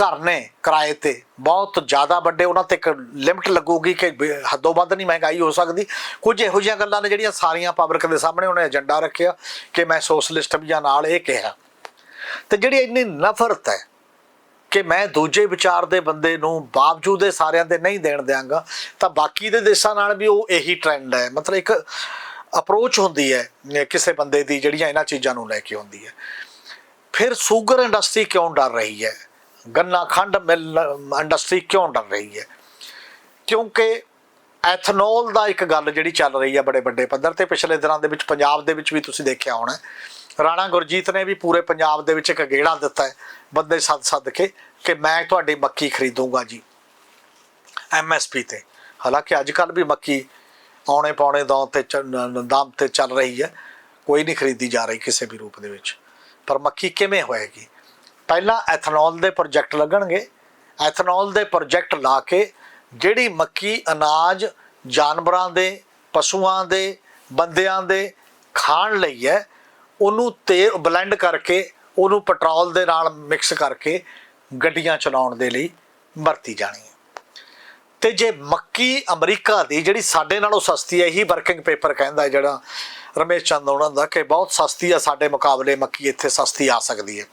ਘਰ ਨੇ ਕਿਰਾਏ ਤੇ। ਬਹੁਤ ਜ਼ਿਆਦਾ ਵੱਡੇ ਉਹਨਾਂ ਤੇ ਇੱਕ ਲਿਮਟ ਲੱਗੂਗੀ ਕਿ ਹੱਦੋਂ ਵੱਧ ਨਹੀਂ ਮਹਿੰਗਾਈ ਹੋ ਸਕਦੀ। ਕੁਝ ਇਹੋ ਜਿਹੀਆਂ ਗੱਲਾਂ ਨੇ ਜਿਹੜੀਆਂ ਸਾਰੀਆਂ ਪਬਲਿਕ ਦੇ ਸਾਹਮਣੇ ਉਹਨੇ ਏਜੰਡਾ ਰੱਖਿਆ ਕਿ ਮੈਂ ਸੋਸ਼ਲਿਸਟ ਵੀ ਆ ਨਾਲ ਇਹ ਕਿਹਾ। ਤੇ ਜਿਹੜੀ ਇੰਨੀ ਨਫ਼ਰਤ ਹੈ ਕਿ ਮੈਂ ਦੂਜੇ ਵਿਚਾਰ ਦੇ ਬੰਦੇ ਨੂੰ ਬਾਵਜੂਦ ਇਹ ਸਾਰਿਆਂ ਦੇ ਨਹੀਂ ਦੇਣ ਦਿਆਂਗਾ, ਤਾਂ ਬਾਕੀ ਦੇ ਦੇਸ਼ਾਂ ਨਾਲ ਵੀ ਉਹ ਇਹੀ ਟ੍ਰੈਂਡ ਹੈ। ਮਤਲਬ ਇੱਕ ਅਪਰੋਚ ਹੁੰਦੀ ਹੈ ਕਿਸੇ ਬੰਦੇ ਦੀ ਜਿਹੜੀਆਂ ਇਹਨਾਂ ਚੀਜ਼ਾਂ ਨੂੰ ਲੈ ਕੇ ਹੁੰਦੀ ਹੈ। ਫਿਰ ਸ਼ੂਗਰ ਇੰਡਸਟਰੀ ਕਿਉਂ ਡਰ ਰਹੀ ਹੈ? ਗੰਨਾ ਖੰਡ ਮਿਲ, ਇੰਡਸਟਰੀ ਕਿਉਂ ਡਰ ਰਹੀ ਹੈ? ਕਿਉਂਕਿ ਐਥਨੋਲ ਦਾ ਇੱਕ ਗੱਲ ਜਿਹੜੀ ਚੱਲ ਰਹੀ ਹੈ ਬੜੇ ਵੱਡੇ ਪੱਧਰ ਤੇ ਪਿਛਲੇ ਦਿਨਾਂ ਦੇ ਵਿੱਚ ਪੰਜਾਬ ਦੇ ਵਿੱਚ ਵੀ ਤੁਸੀਂ ਦੇਖਿਆ ਹੋਣਾ ਰਾਣਾ ਗੁਰਜੀਤ ਨੇ ਵੀ ਪੂਰੇ ਪੰਜਾਬ ਦੇ ਵਿੱਚ ਇੱਕ ਗੇੜਾ ਦਿੱਤਾ ਹੈ ਬੰਦੇ ਸੱਦ ਸੱਦ ਕੇ ਕਿ ਮੈਂ ਤੁਹਾਡੀ ਮੱਕੀ ਖਰੀਦੂੰਗਾ ਜੀ ਐਮਐਸਪੀ ਤੇ। ਹਾਲਾਂਕਿ ਅੱਜ ਕੱਲ ਵੀ ਮੱਕੀ ਆਉਣੇ ਪਾਉਣੇ ਦਾਮ ਤੇ ਚ- ਦਾਮ ਤੇ ਚੱਲ ਰਹੀ ਹੈ, ਕੋਈ ਨਹੀਂ ਖਰੀਦੀ ਜਾ ਰਹੀ ਕਿਸੇ ਵੀ ਰੂਪ ਦੇ ਵਿੱਚ। ਪਰ ਮੱਕੀ ਕਿਵੇਂ ਹੋਏਗੀ? ਪਹਿਲਾਂ ਐਥਨੋਲ ਦੇ ਪ੍ਰੋਜੈਕਟ ਲੱਗਣਗੇ। ਐਥਨੋਲ ਦੇ ਪ੍ਰੋਜੈਕਟ ਲਾ ਕੇ ਜਿਹੜੀ ਮੱਕੀ, ਅਨਾਜ ਜਾਨਵਰਾਂ ਦੇ, ਪਸ਼ੂਆਂ ਦੇ, ਬੰਦਿਆਂ ਦੇ ਖਾਣ ਲਈ ਹੈ, ਉਹਨੂੰ ਤੇਲ ਬਲੈਂਡ ਕਰਕੇ, ਉਹਨੂੰ ਪੈਟਰੋਲ ਦੇ ਨਾਲ ਮਿਕਸ ਕਰਕੇ ਗੱਡੀਆਂ ਚਲਾਉਣ ਦੇ ਲਈ ਵਰਤੀ ਜਾਣੀ ਹੈ। ਤੇ ਜੇ ਮੱਕੀ ਅਮਰੀਕਾ ਦੀ ਜਿਹੜੀ ਸਾਡੇ ਨਾਲੋਂ ਸਸਤੀ ਹੈ, ਇਹੀ ਵਰਕਿੰਗ ਪੇਪਰ ਕਹਿੰਦਾ ਜਿਹੜਾ ਰਮੇਸ਼ ਚੰਦ ਉਹਨਾਂ ਦਾ ਕਿ ਬਹੁਤ ਸਸਤੀ ਆ, ਸਾਡੇ ਮੁਕਾਬਲੇ ਮੱਕੀ ਇੱਥੇ ਸਸਤੀ ਆ ਸਕਦੀ ਹੈ।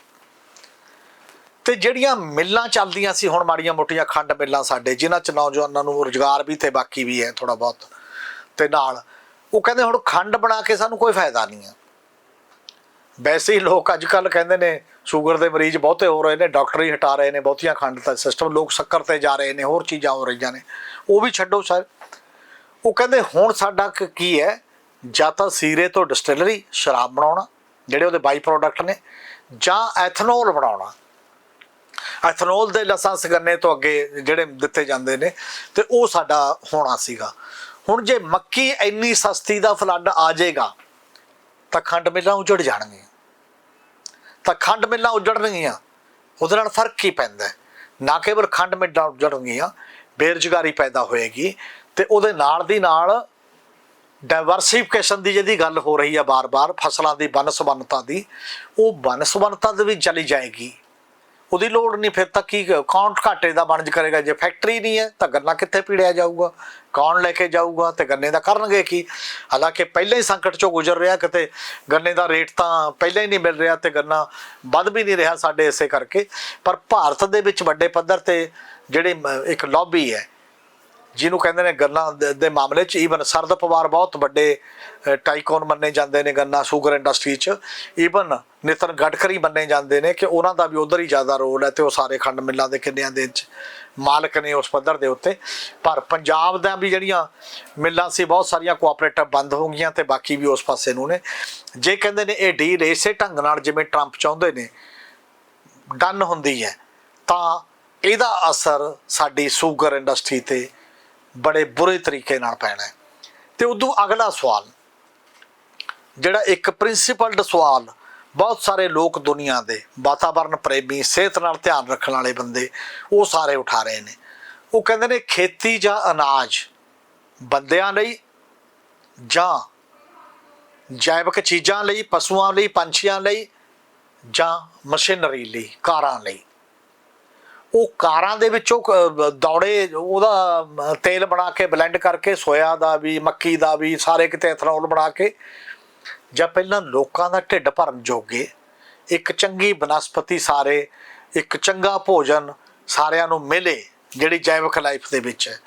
ਤੇ ਜਿਹੜੀਆਂ ਮਿੱਲਾਂ ਚੱਲਦੀਆਂ ਸੀ, ਹੁਣ ਮਾੜੀਆਂ ਮੋਟੀਆਂ ਖੰਡ ਮਿੱਲਾਂ ਸਾਡੇ, ਜਿਨ੍ਹਾਂ ਚ ਨੌਜਵਾਨਾਂ ਨੂੰ ਰੁਜ਼ਗਾਰ ਵੀ ਤੇ ਬਾਕੀ ਵੀ ਹੈ ਥੋੜਾ ਬਹੁਤ, ਤੇ ਨਾਲ ਉਹ ਕਹਿੰਦੇ ਹੁਣ ਖੰਡ ਬਣਾ ਕੇ ਸਾਨੂੰ ਕੋਈ ਫਾਇਦਾ ਨਹੀਂ ਆ। ਵੈਸੇ ਹੀ ਲੋਕ ਅੱਜ ਕੱਲ ਕਹਿੰਦੇ ਨੇ ਸ਼ੂਗਰ ਦੇ ਮਰੀਜ਼ ਬਹੁਤੇ ਹੋ ਰਹੇ ਨੇ, ਡਾਕਟਰ ਹੀ ਹਟਾ ਰਹੇ ਨੇ ਬਹੁਤੀਆਂ ਖੰਡ ਦਾ ਸਿਸਟਮ ਲੋਕ ਸ਼ੱਕਰ ਤੇ ਜਾ ਰਹੇ ਨੇ, ਹੋਰ ਚੀਜ਼ਾਂ ਹੋ ਰਹੀਆਂ ਨੇ, ਉਹ ਵੀ ਛੱਡੋ ਸਰ। ਉਹ ਕਹਿੰਦੇ ਹੁਣ ਸਾਡਾ ਕ- ਕੀ ਹੈ, ਜਾਂ ਤਾਂ ਸੀਰੇ ਤੋਂ ਡਿਸਟਿਲਰੀ ਸ਼ਰਾਬ ਬਣਾਉਣਾ, ਜਿਹੜੇ ਉਹਦੇ ਬਾਈ ਪ੍ਰੋਡਕਟ ਨੇ, ਜਾਂ ਐਥਨੋਲ ਬਣਾਉਣਾ। ਐਥਨੋਲ ਦੇ ਲਾਇਸੈਂਸ ਗੰਨੇ ਤੋਂ ਅੱਗੇ ਜਿਹੜੇ ਦਿੱਤੇ ਜਾਂਦੇ ਨੇ ਤੇ ਉਹ ਸਾਡਾ ਹੋਣਾ ਸੀਗਾ। ਹੁਣ ਜੇ ਮੱਕੀ ਇੰਨੀ ਸਸਤੀ ਦਾ ਫਲੱਡ ਆ ਜਾਏਗਾ, ਤਾਂ ਖੰਡ ਮਿੱਲਾਂ ਉਜੜ ਜਾਣਗੀਆਂ। ਤਾਂ ਖੰਡ ਮਿੱਲਾਂ ਉਜੜਨਗੀਆਂ, ਉਹਦੇ ਨਾਲ ਫ਼ਰਕ ਕੀ ਪੈਂਦਾ ਨਾ ਕੇਵਲ ਖੰਡ ਮਿੱਲਾਂ ਉਜੜਨਗੀਆਂ, ਬੇਰੁਜ਼ਗਾਰੀ ਪੈਦਾ ਹੋਏਗੀ ਤੇ ਉਹਦੇ ਨਾਲ ਦੀ ਨਾਲ ਡਾਈਵਰਸਿਫਿਕੇਸ਼ਨ ਦੀ ਜਿਹਦੀ ਗੱਲ ਹੋ ਰਹੀ ਆ ਬਾਰ-ਬਾਰ, ਫਸਲਾਂ ਦੀ ਬਨਸਬਨਤਾ ਦੀ, ਉਹ ਬਨਸਬਨਤਾ ਦੇ ਵਿੱਚ ਚਲੀ ਜਾਏਗੀ। ਉਹਦੀ ਲੋੜ ਨਹੀਂ, ਫਿਰ ਤਾਂ ਕੀ ਕੌਣ ਘਾਟੇ ਦਾ ਬਣਜ ਕਰੇਗਾ? ਜੇ ਫੈਕਟਰੀ ਨਹੀਂ ਹੈ, ਤਾਂ ਗੰਨਾ ਕਿੱਥੇ ਪੀੜਿਆ ਜਾਊਗਾ? ਕੌਣ ਲੈ ਕੇ ਜਾਊਗਾ ਤੇ ਗੰਨੇ ਦਾ ਕਰਨਗੇ ਕੀ? ਹਾਲਾਂਕਿ ਪਹਿਲਾਂ ਹੀ ਸੰਕਟ ਚੋਂ ਗੁਜ਼ਰ ਰਿਹਾ, ਕਿਤੇ ਗੰਨੇ ਦਾ ਰੇਟ ਤਾਂ ਪਹਿਲਾਂ ਹੀ ਨਹੀਂ ਮਿਲ ਰਿਹਾ ਤੇ ਗੰਨਾ ਵੱਧ ਵੀ ਨਹੀਂ ਰਿਹਾ ਸਾਡੇ ਇਸੇ ਕਰਕੇ। ਪਰ ਭਾਰਤ ਦੇ ਵਿੱਚ ਵੱਡੇ ਪੱਧਰ ਤੇ ਜਿਹੜੇ ਇੱਕ ਲੌਬੀ ਹੈ ਜਿਹਨੂੰ ਕਹਿੰਦੇ ਨੇ ਗੰਨਾ ਦੇ- ਮਾਮਲੇ 'ਚ ਈਵਨ ਸਰਦ ਪਵਾਰ ਬਹੁਤ ਵੱਡੇ ਟਾਈਕੋਨ ਮੰਨੇ ਜਾਂਦੇ ਨੇ ਗੰਨਾ ਸ਼ੂਗਰ ਇੰਡਸਟਰੀ 'ਚ। ਈਵਨ ਨਿਤਨ ਗਡਕਰੀ ਮੰਨੇ ਜਾਂਦੇ ਨੇ ਕਿ ਉਹਨਾਂ ਦਾ ਵੀ ਉਧਰ ਹੀ ਜ਼ਿਆਦਾ ਰੋਲ ਹੈ ਤੇ ਉਹ ਸਾਰੇ ਖੰਡ ਮਿੱਲਾਂ ਦੇ ਕਿੰਨਿਆਂ ਦੇ ਵਿੱਚ ਮਾਲਕ ਨੇ ਉਸ ਪੱਧਰ ਦੇ ਉੱਤੇ। ਪਰ ਪੰਜਾਬ ਦਾ ਵੀ ਜਿਹੜੀਆਂ ਮਿੱਲਾਂ ਸੀ, ਬਹੁਤ ਸਾਰੀਆਂ ਕੋਆਪਰੇਟਿਵ ਬੰਦ ਹੋ ਗਈਆਂ ਤੇ ਬਾਕੀ ਵੀ ਉਸ ਪਾਸੇ ਨੂੰ ਨੇ। ਜੇ ਕਹਿੰਦੇ ਨੇ ਇਹ ਡੀਲ ਇਸੇ ਢੰਗ ਨਾਲ ਜਿਵੇਂ ਟਰੰਪ ਚਾਹੁੰਦੇ ਨੇ, ਡਨ ਹੁੰਦੀ ਹੈ। ਤਾਂ ਇਹਦਾ ਅਸਰ ਸਾਡੀ ਸ਼ੂਗਰ ਇੰਡਸਟਰੀ ਤੇ ਬੜੇ ਬੁਰੇ ਤਰੀਕੇ ਨਾਲ ਪੈਣਾ ਹੈ। ਤੇ ਉਦੋਂ ਅਗਲਾ ਸਵਾਲ, ਜਿਹੜਾ ਇੱਕ ਪ੍ਰਿੰਸੀਪਲਡ ਸਵਾਲ ਬਹੁਤ ਸਾਰੇ ਲੋਕ ਦੁਨੀਆ ਦੇ ਵਾਤਾਵਰਣ ਪ੍ਰੇਮੀ, ਸਿਹਤ ਨਾਲ ਧਿਆਨ ਰੱਖਣ ਵਾਲੇ ਬੰਦੇ ਉਹ ਸਾਰੇ ਉਠਾ ਰਹੇ ਨੇ। ਉਹ ਕਹਿੰਦੇ ਨੇ ਖੇਤੀ ਜਾਂ ਅਨਾਜ ਬੰਦਿਆਂ ਲਈ ਜਾਂ ਜੈਵਿਕ ਚੀਜ਼ਾਂ ਲਈ, ਪਸ਼ੂਆਂ ਲਈ, ਪੰਛੀਆਂ ਲਈ ਜਾਂ ਮਸ਼ੀਨਰੀ ਲਈ, ਕਾਰਾਂ ਲਈ। ਉਹ ਕਾਰਾਂ ਦੇ ਵਿੱਚੋਂ ਦੌੜੇ, ਉਹਦਾ ਤੇਲ ਬਣਾ ਕੇ ਬਲੈਂਡ ਕਰਕੇ, ਸੋਇਆ ਦਾ ਵੀ, ਮੱਕੀ ਦਾ ਵੀ, ਸਾਰੇ ਕਿਤੇ ਐਥਨੋਲ ਬਣਾ ਕੇ, ਜਾਂ ਪਹਿਲਾਂ ਲੋਕਾਂ ਦਾ ਢਿੱਡ ਭਰਨ ਜੋਗੇ, ਇੱਕ ਚੰਗੀ ਬਨਸਪਤੀ ਸਾਰੇ, ਇੱਕ ਚੰਗਾ ਭੋਜਨ ਸਾਰਿਆਂ ਨੂੰ ਮਿਲੇ, ਜਿਹੜੀ ਜੈਵਿਕ ਲਾਈਫ ਦੇ ਵਿੱਚ ਹੈ।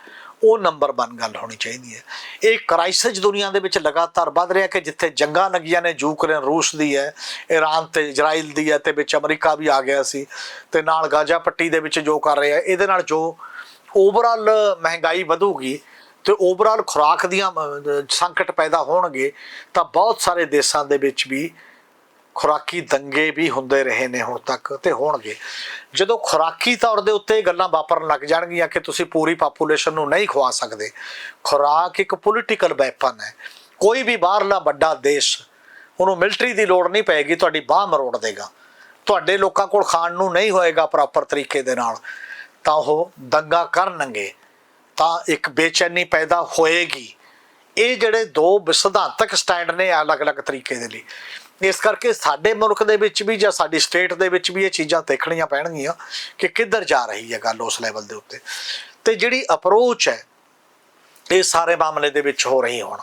ਉਹ ਨੰਬਰ 1 ਗੱਲ ਹੋਣੀ ਚਾਹੀਦੀ ਹੈ। ਇਹ ਕ੍ਰਾਈਸਿਸ ਦੁਨੀਆ ਦੇ ਵਿੱਚ ਲਗਾਤਾਰ ਵੱਧ ਰਿਹਾ ਕਿ ਜਿੱਥੇ ਜੰਗਾਂ ਲੱਗੀਆਂ ਨੇ, ਯੂਕਰੇਨ, ਰੂਸ ਦੀ ਹੈ, ਇਰਾਨ ਤੇ ਇਜ਼ਰਾਈਲ ਦੀ ਹੈ ਤੇ ਵਿੱਚ ਅਮਰੀਕਾ ਵੀ ਆ ਗਿਆ ਸੀ ਤੇ ਨਾਲ ਗਾਜ਼ਾ ਪੱਟੀ ਦੇ ਵਿੱਚ ਜੋ ਕਰ ਰਿਹਾ ਇਹਦੇ ਨਾਲ ਜੋ ਓਵਰਆਲ ਮਹਿੰਗਾਈ ਵਧੂਗੀ ਤੇ ਓਵਰਆਲ ਖੁਰਾਕ ਦੀਆਂ ਸੰਕਟ ਪੈਦਾ ਹੋਣਗੇ ਤਾਂ ਬਹੁਤ ਸਾਰੇ ਦੇਸ਼ਾਂ ਦੇ ਵਿੱਚ ਵੀ ਖੁਰਾਕੀ ਦੰਗੇ ਵੀ ਹੁੰਦੇ ਰਹੇ ਨੇ ਹੁਣ ਤੱਕ ਤੇ ਹੋਣਗੇ। ਜਦੋਂ ਖੁਰਾਕੀ ਤੌਰ ਦੇ ਉੱਤੇ ਇਹ ਗੱਲਾਂ ਵਾਪਰਨ ਲੱਗ ਜਾਣਗੀਆਂ ਕਿ ਤੁਸੀਂ ਪੂਰੀ ਪਾਪੂਲੇਸ਼ਨ ਨੂੰ ਨਹੀਂ ਖਵਾ ਸਕਦੇ, ਖੁਰਾਕ ਇੱਕ ਪੋਲੀਟੀਕਲ ਵੈਪਨ ਹੈ। ਕੋਈ ਵੀ ਬਾਹਰਲਾ ਵੱਡਾ ਦੇਸ਼, ਉਹਨੂੰ ਮਿਲਟਰੀ ਦੀ ਲੋੜ ਨਹੀਂ ਪਏਗੀ, ਤੁਹਾਡੀ ਬਾਹ ਮਰੋੜ ਦੇਗਾ। ਤੁਹਾਡੇ ਲੋਕਾਂ ਕੋਲ ਖਾਣ ਨੂੰ ਨਹੀਂ ਹੋਏਗਾ ਪ੍ਰੋਪਰ ਤਰੀਕੇ ਦੇ ਨਾਲ। ਤਾਂ ਉਹ ਦੰਗਾ ਕਰਨਗੇ, ਤਾਂ ਇੱਕ ਬੇਚੈਨੀ ਪੈਦਾ ਹੋਏਗੀ। ਇਹ ਜਿਹੜੇ ਦੋ ਸਿਧਾਂਤਕ ਸਟੈਂਡ ਨੇ ਅਲੱਗ-ਅਲੱਗ ਤਰੀਕੇ ਦੇ ਲਈ। ਇਸ ਕਰਕੇ ਸਾਡੇ ਮੁਲਕ ਦੇ ਵਿੱਚ ਵੀ ਜਾਂ ਸਾਡੀ ਸਟੇਟ ਦੇ ਵਿੱਚ ਵੀ ਇਹ ਚੀਜ਼ਾਂ ਦੇਖਣੀਆਂ ਪੈਣਗੀਆਂ ਕਿ ਕਿੱਧਰ ਜਾ ਰਹੀ ਹੈ ਗੱਲ ਉਸ ਲੈਵਲ ਦੇ ਉੱਤੇ। ਤੇ ਜਿਹੜੀ ਅਪਰੋਚ ਹੈ, ਇਹ ਸਾਰੇ ਮਾਮਲੇ ਦੇ ਵਿੱਚ ਹੋ ਰਹੀ ਹੁਣ।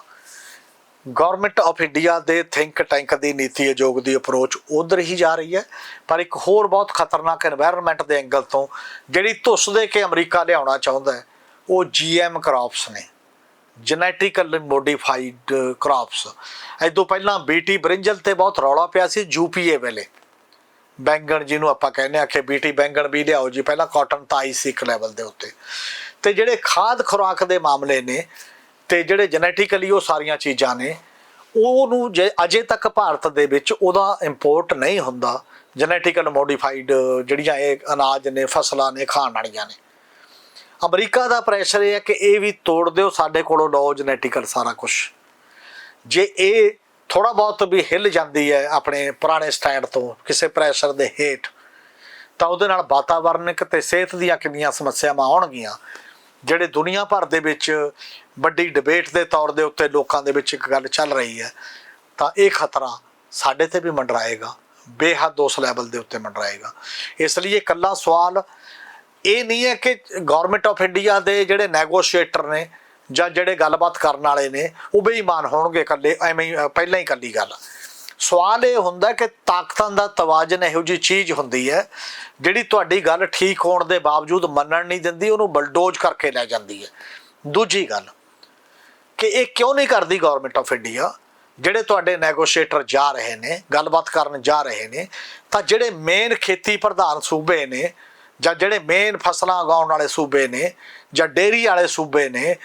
ਗਵਰਨਮੈਂਟ ਆਫ ਇੰਡੀਆ ਦੇ ਥਿੰਕ ਟੈਂਕ ਦੀ ਨੀਤੀ ਆਯੋਗ ਦੀ ਅਪਰੋਚ ਉਧਰ ਹੀ ਜਾ ਰਹੀ ਹੈ। ਪਰ ਇੱਕ ਹੋਰ ਬਹੁਤ ਖਤਰਨਾਕ এনवायरमेंट ਦੇ ਐਂਗਲ ਤੋਂ ਜਿਹੜੀ ਧੁੱਸ ਦੇ ਕੇ ਅਮਰੀਕਾ ਲਿਆਉਣਾ ਚਾਹੁੰਦਾ ਹੈ, ਉਹ ਜੀਐਮ ਕ੍ਰੌਪਸ ਨੇ। ਜੈਨੇਟਿਕਲੀ ਮੋਡੀਫਾਈਡ ਕ੍ਰਾਪਸ ਤੋਂ ਪਹਿਲਾਂ ਬੀਟੀ ਬ੍ਰਿੰਜਲ ਤੇ ਬਹੁਤ ਰੌਲਾ ਪਿਆ ਸੀ ਯੂਪੀਏ ਵੇਲੇ। ਬੈਂਗਣ ਜਿਹਨੂੰ ਆਪਾਂ ਕਹਿੰਦੇ ਆ ਕਿ ਬੀਟੀ ਬੈਂਗਣ ਵੀ ਲਿਆਓ ਜੀ, ਪਹਿਲਾਂ ਕਾਟਨ ਤਾਂ ਆਈ ਸੀ ਇੱਕ ਲੈਵਲ ਦੇ ਉੱਤੇ। ਤੇ ਜਿਹੜੇ ਖਾਦ ਖੁਰਾਕ ਦੇ ਮਾਮਲੇ ਨੇ ਤੇ ਜਿਹੜੇ ਜੈਨੇਟਿਕਲੀ ਉਹ ਸਾਰੀਆਂ ਚੀਜ਼ਾਂ ਨੇ, ਉਹਨੂੰ ਜੇ ਅਜੇ ਤੱਕ ਭਾਰਤ ਦੇ ਵਿੱਚ ਉਹਦਾ ਇੰਪੋਰਟ ਨਹੀਂ ਹੁੰਦਾ। ਜੈਨੇਟਿਕਲ ਮੋਡੀਫਾਈਡ ਜਿਹੜੀਆਂ ਇਹ ਅਨਾਜ ਨੇ, ਫਸਲਾਂ ਨੇ, ਖਾਣ ਵਾਲੀਆਂ ਨੇ। ਅਮਰੀਕਾ ਦਾ ਪ੍ਰੈਸ਼ਰ ਇਹ ਹੈ ਕਿ ਇਹ ਵੀ ਤੋੜ ਦਿਓ, ਸਾਡੇ ਕੋਲੋਂ ਲਓ ਜੈਨੇਟਿਕਲ ਸਾਰਾ ਕੁਝ ਜੇ ਇਹ ਥੋੜਾ ਬਹੁਤ ਵੀ ਹਿੱਲ ਜਾਂਦੀ ਹੈ ਆਪਣੇ ਪੁਰਾਣੇ ਸਟੈਂਡ ਤੋਂ ਕਿਸੇ ਪ੍ਰੈਸ਼ਰ ਦੇ ਹੇਠ, ਤਾਂ ਉਹਦੇ ਨਾਲ ਵਾਤਾਵਰਣਿਕ ਤੇ ਸਿਹਤ ਦੀਆਂ ਕਿੰਨੀਆਂ ਸਮੱਸਿਆਵਾਂ ਆਉਣਗੀਆਂ। ਜਿਹੜੇ ਦੁਨੀਆ ਭਰ ਦੇ ਵਿੱਚ ਵੱਡੀ ਡਿਬੇਟ ਦੇ ਤੌਰ ਦੇ ਉੱਤੇ ਲੋਕਾਂ ਦੇ ਵਿੱਚ ਇੱਕ ਗੱਲ ਚੱਲ ਰਹੀ ਹੈ, ਤਾਂ ਇਹ ਖਤਰਾ ਸਾਡੇ ਤੇ ਵੀ ਮੰਡਰਾਏਗਾ। ਬੇਹੱਦ ਉਸ ਲੈਵਲ ਦੇ ਉੱਤੇ ਮੰਡਰਾਏਗਾ। ਇਸ ਲਈ ਇਹ ਇਕੱਲਾ ਸਵਾਲ ਇਹ ਨਹੀਂ ਹੈ ਕਿ ਗਵਰਨਮੈਂਟ ਆਫ ਇੰਡੀਆ ਦੇ ਜਿਹੜੇ ਨੈਗੋਸ਼ੀਏਟਰ ਨੇ ਜਾਂ ਜਿਹੜੇ ਗੱਲਬਾਤ ਕਰਨ ਵਾਲੇ ਨੇ ਉਹ ਬੇਈਮਾਨ ਹੋਣਗੇ ਇਕੱਲੇ ਐਵੇਂ ਹੀ, ਪਹਿਲਾਂ ਹੀ ਇਕੱਲੀ ਗੱਲ ਸਵਾਲ ਇਹ ਹੁੰਦਾ ਕਿ ਤਾਕਤਾਂ ਦਾ ਤਵਾਜ਼ਨ ਇਹੋ ਜੀ ਚੀਜ਼ ਹੁੰਦੀ ਹੈ ਜਿਹੜੀ ਤੁਹਾਡੀ ਗੱਲ ਠੀਕ ਹੋਣ ਦੇ ਬਾਵਜੂਦ ਮੰਨਣ ਨਹੀਂ ਦਿੰਦੀ ਉਹਨੂੰ ਬਲਡੋਜ਼ ਕਰਕੇ ਲੈ ਜਾਂਦੀ ਹੈ। ਦੂਜੀ ਗੱਲ ਕਿ ਇਹ ਕਿਉਂ ਨਹੀਂ ਕਰਦੀ ਗਵਰਨਮੈਂਟ ਆਫ ਇੰਡੀਆ ਜਿਹੜੇ ਤੁਹਾਡੇ ਨੈਗੋਸ਼ੀਏਟਰ ਜਾ ਰਹੇ ਨੇ ਗੱਲਬਾਤ ਕਰਨ ਜਾ ਰਹੇ ਨੇ ਤਾਂ ਜਿਹੜੇ ਮੇਨ ਖੇਤੀ ਪ੍ਰਧਾਨ ਸੂਬੇ ਨੇ ਜਾਂ ਜਿਹੜੇ ਮੇਨ ਫਸਲਾਂ ਉਗਾਉਣ ਵਾਲੇ ਸੂਬੇ ਨੇ ਜਾਂ ਡੇਰੀ ਵਾਲੇ ਸੂਬੇ ਨੇ,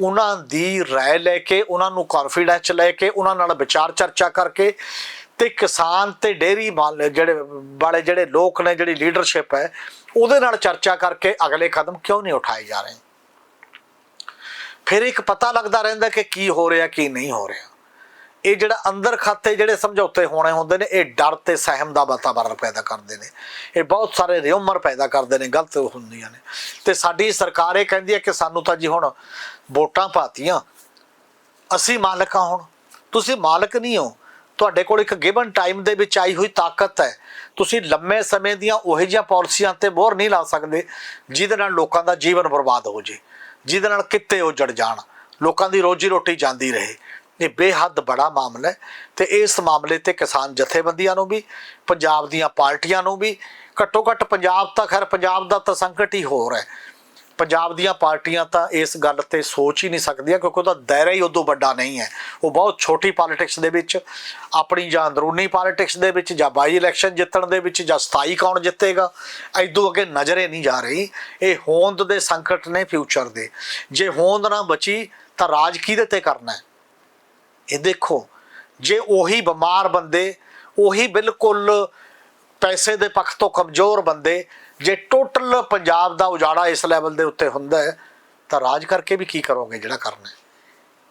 ਉਹਨਾਂ ਦੀ ਰਾਏ ਲੈ ਕੇ, ਉਹਨਾਂ ਨੂੰ ਕੌਨਫੀਡੈਂਸ ਲੈ ਕੇ, ਉਹਨਾਂ ਨਾਲ ਵਿਚਾਰ ਚਰਚਾ ਕਰਕੇ ਤੇ ਕਿਸਾਨ ਤੇ ਡੇਰੀ ਮਾਲ ਜਿਹੜੇ ਵਾਲੇ ਜਿਹੜੇ ਲੋਕ ਨੇ, ਜਿਹੜੀ ਲੀਡਰਸ਼ਿਪ ਹੈ, ਉਹਦੇ ਨਾਲ ਚਰਚਾ ਕਰਕੇ ਅਗਲੇ ਕਦਮ ਕਿਉਂ ਨਹੀਂ ਉਠਾਏ ਜਾ ਰਹੇ? ਫਿਰ ਇੱਕ ਪਤਾ ਲੱਗਦਾ ਰਹਿੰਦਾ ਕਿ ਕੀ ਹੋ ਰਿਹਾ, ਕੀ ਨਹੀਂ ਹੋ ਰਿਹਾ। ਇਹ ਜਿਹੜਾ ਅੰਦਰ ਖਾਤੇ ਜਿਹੜੇ ਸਮਝੌਤੇ ਹੋਣੇ ਹੁੰਦੇ ਨੇ, ਇਹ ਡਰ ਤੇ ਸਹਿਮ ਦਾ ਵਾਤਾਵਰਣ ਪੈਦਾ ਕਰਦੇ ਨੇ। ਇਹ ਬਹੁਤ ਸਾਰੇ ਰਿਉਮਰ ਪੈਦਾ ਕਰਦੇ ਨੇ, ਗਲਤ ਹੁੰਦੀਆਂ ਨੇ। ਤੇ ਸਾਡੀ ਸਰਕਾਰ ਇਹ ਕਹਿੰਦੀ ਹੈ ਕਿ ਸਾਨੂੰ ਤਾਂ ਜੀ ਹੁਣ ਵੋਟਾਂ ਪਾਤੀਆਂ, ਅਸੀਂ ਮਾਲਕ ਹਾਂ ਹੁਣ। ਤੁਸੀਂ ਮਾਲਕ ਨਹੀਂ ਹੋ। ਤੁਹਾਡੇ ਕੋਲ ਇੱਕ ਗਿਵਨ ਟਾਈਮ ਦੇ ਵਿੱਚ ਆਈ ਹੋਈ ਤਾਕਤ ਹੈ। ਤੁਸੀਂ ਲੰਮੇ ਸਮੇਂ ਦੀਆਂ ਉਹੋ ਜਿਹੀਆਂ ਪਾਲਿਸੀਆਂ ਤੇ ਮੋਹਰ ਨਹੀਂ ਲਾ ਸਕਦੇ, ਜਿਹਦੇ ਨਾਲ ਲੋਕਾਂ ਦਾ ਜੀਵਨ ਬਰਬਾਦ ਹੋ ਜੇ, ਜਿਹਦੇ ਨਾਲ ਕਿੱਤੇ ਉਜੜ ਜਾਣ, ਲੋਕਾਂ ਦੀ ਰੋਜੀ ਰੋਟੀ ਜਾਂਦੀ ਰਹੇ। ਇਹ ਬੇਹੱਦ ਬੜਾ ਮਾਮਲਾ ਹੈ ਤੇ ਇਸ ਮਾਮਲੇ ਤੇ ਕਿਸਾਨ ਜਥੇਬੰਦੀਆਂ ਨੂੰ ਵੀ, ਪੰਜਾਬ ਦੀਆਂ ਪਾਰਟੀਆਂ ਨੂੰ ਵੀ, ਘੱਟੋ ਘੱਟ ਪੰਜਾਬ ਤਾਂ ਖੈਰ ਪੰਜਾਬ ਦਾ ਤਾਂ ਸੰਕਟ ਹੀ ਹੋਰ ਹੈ। ਪੰਜਾਬ ਦੀਆਂ ਪਾਰਟੀਆਂ ਤਾਂ ਇਸ ਗੱਲ ਤੇ ਸੋਚ ਹੀ ਨਹੀਂ ਸਕਦੀਆਂ ਕਿਉਂਕਿ ਉਹਦਾ ਦਾਇਰਾ ਹੀ ਉਦੋਂ ਵੱਡਾ ਨਹੀਂ ਹੈ। ਉਹ ਬਹੁਤ ਛੋਟੀ ਪੋਲਿਟਿਕਸ ਦੇ ਵਿੱਚ, ਆਪਣੀ ਜਾਂ ਅੰਦਰੂਨੀ ਪੋਲਿਟਿਕਸ ਦੇ ਵਿੱਚ, ਜਾਂ ਬਾਈ ਇਲੈਕਸ਼ਨ ਜਿੱਤਣ ਦੇ ਵਿੱਚ, ਜਾਂ ਸਥਾਈ ਕੌਣ ਜਿੱਤੇਗਾ ਐਦੋਂ ਅੱਗੇ ਨਜ਼ਰੇ ਨਹੀਂ ਜਾ ਰਹੀ। ਇਹ ਹੋਂਦ ਦੇ ਸੰਕਟ ਨੇ ਫਿਊਚਰ ਦੇ। ਜੇ ਹੋਂਦ ਨਾ ਬਚੀ, ਤਾਂ ਰਾਜ ਕਿਹਦੇ ਤੇ ਕਰਨਾ ਹੈ? ਇਹ ਦੇਖੋ, ਜੇ ਉਹੀ ਬਿਮਾਰ ਬੰਦੇ, ਉਹੀ ਬਿਲਕੁਲ ਪੈਸੇ ਦੇ ਪੱਖ ਤੋਂ ਕਮਜ਼ੋਰ ਬੰਦੇ, ਜੇ ਟੋਟਲ ਪੰਜਾਬ ਦਾ ਉਜਾੜਾ ਇਸ ਲੈਵਲ ਦੇ ਉੱਤੇ ਹੁੰਦਾ ਹੈ, ਤਾਂ ਰਾਜ ਕਰਕੇ ਵੀ ਕੀ ਕਰੋਗੇ ਜਿਹੜਾ ਕਰਨਾ ਹੈ?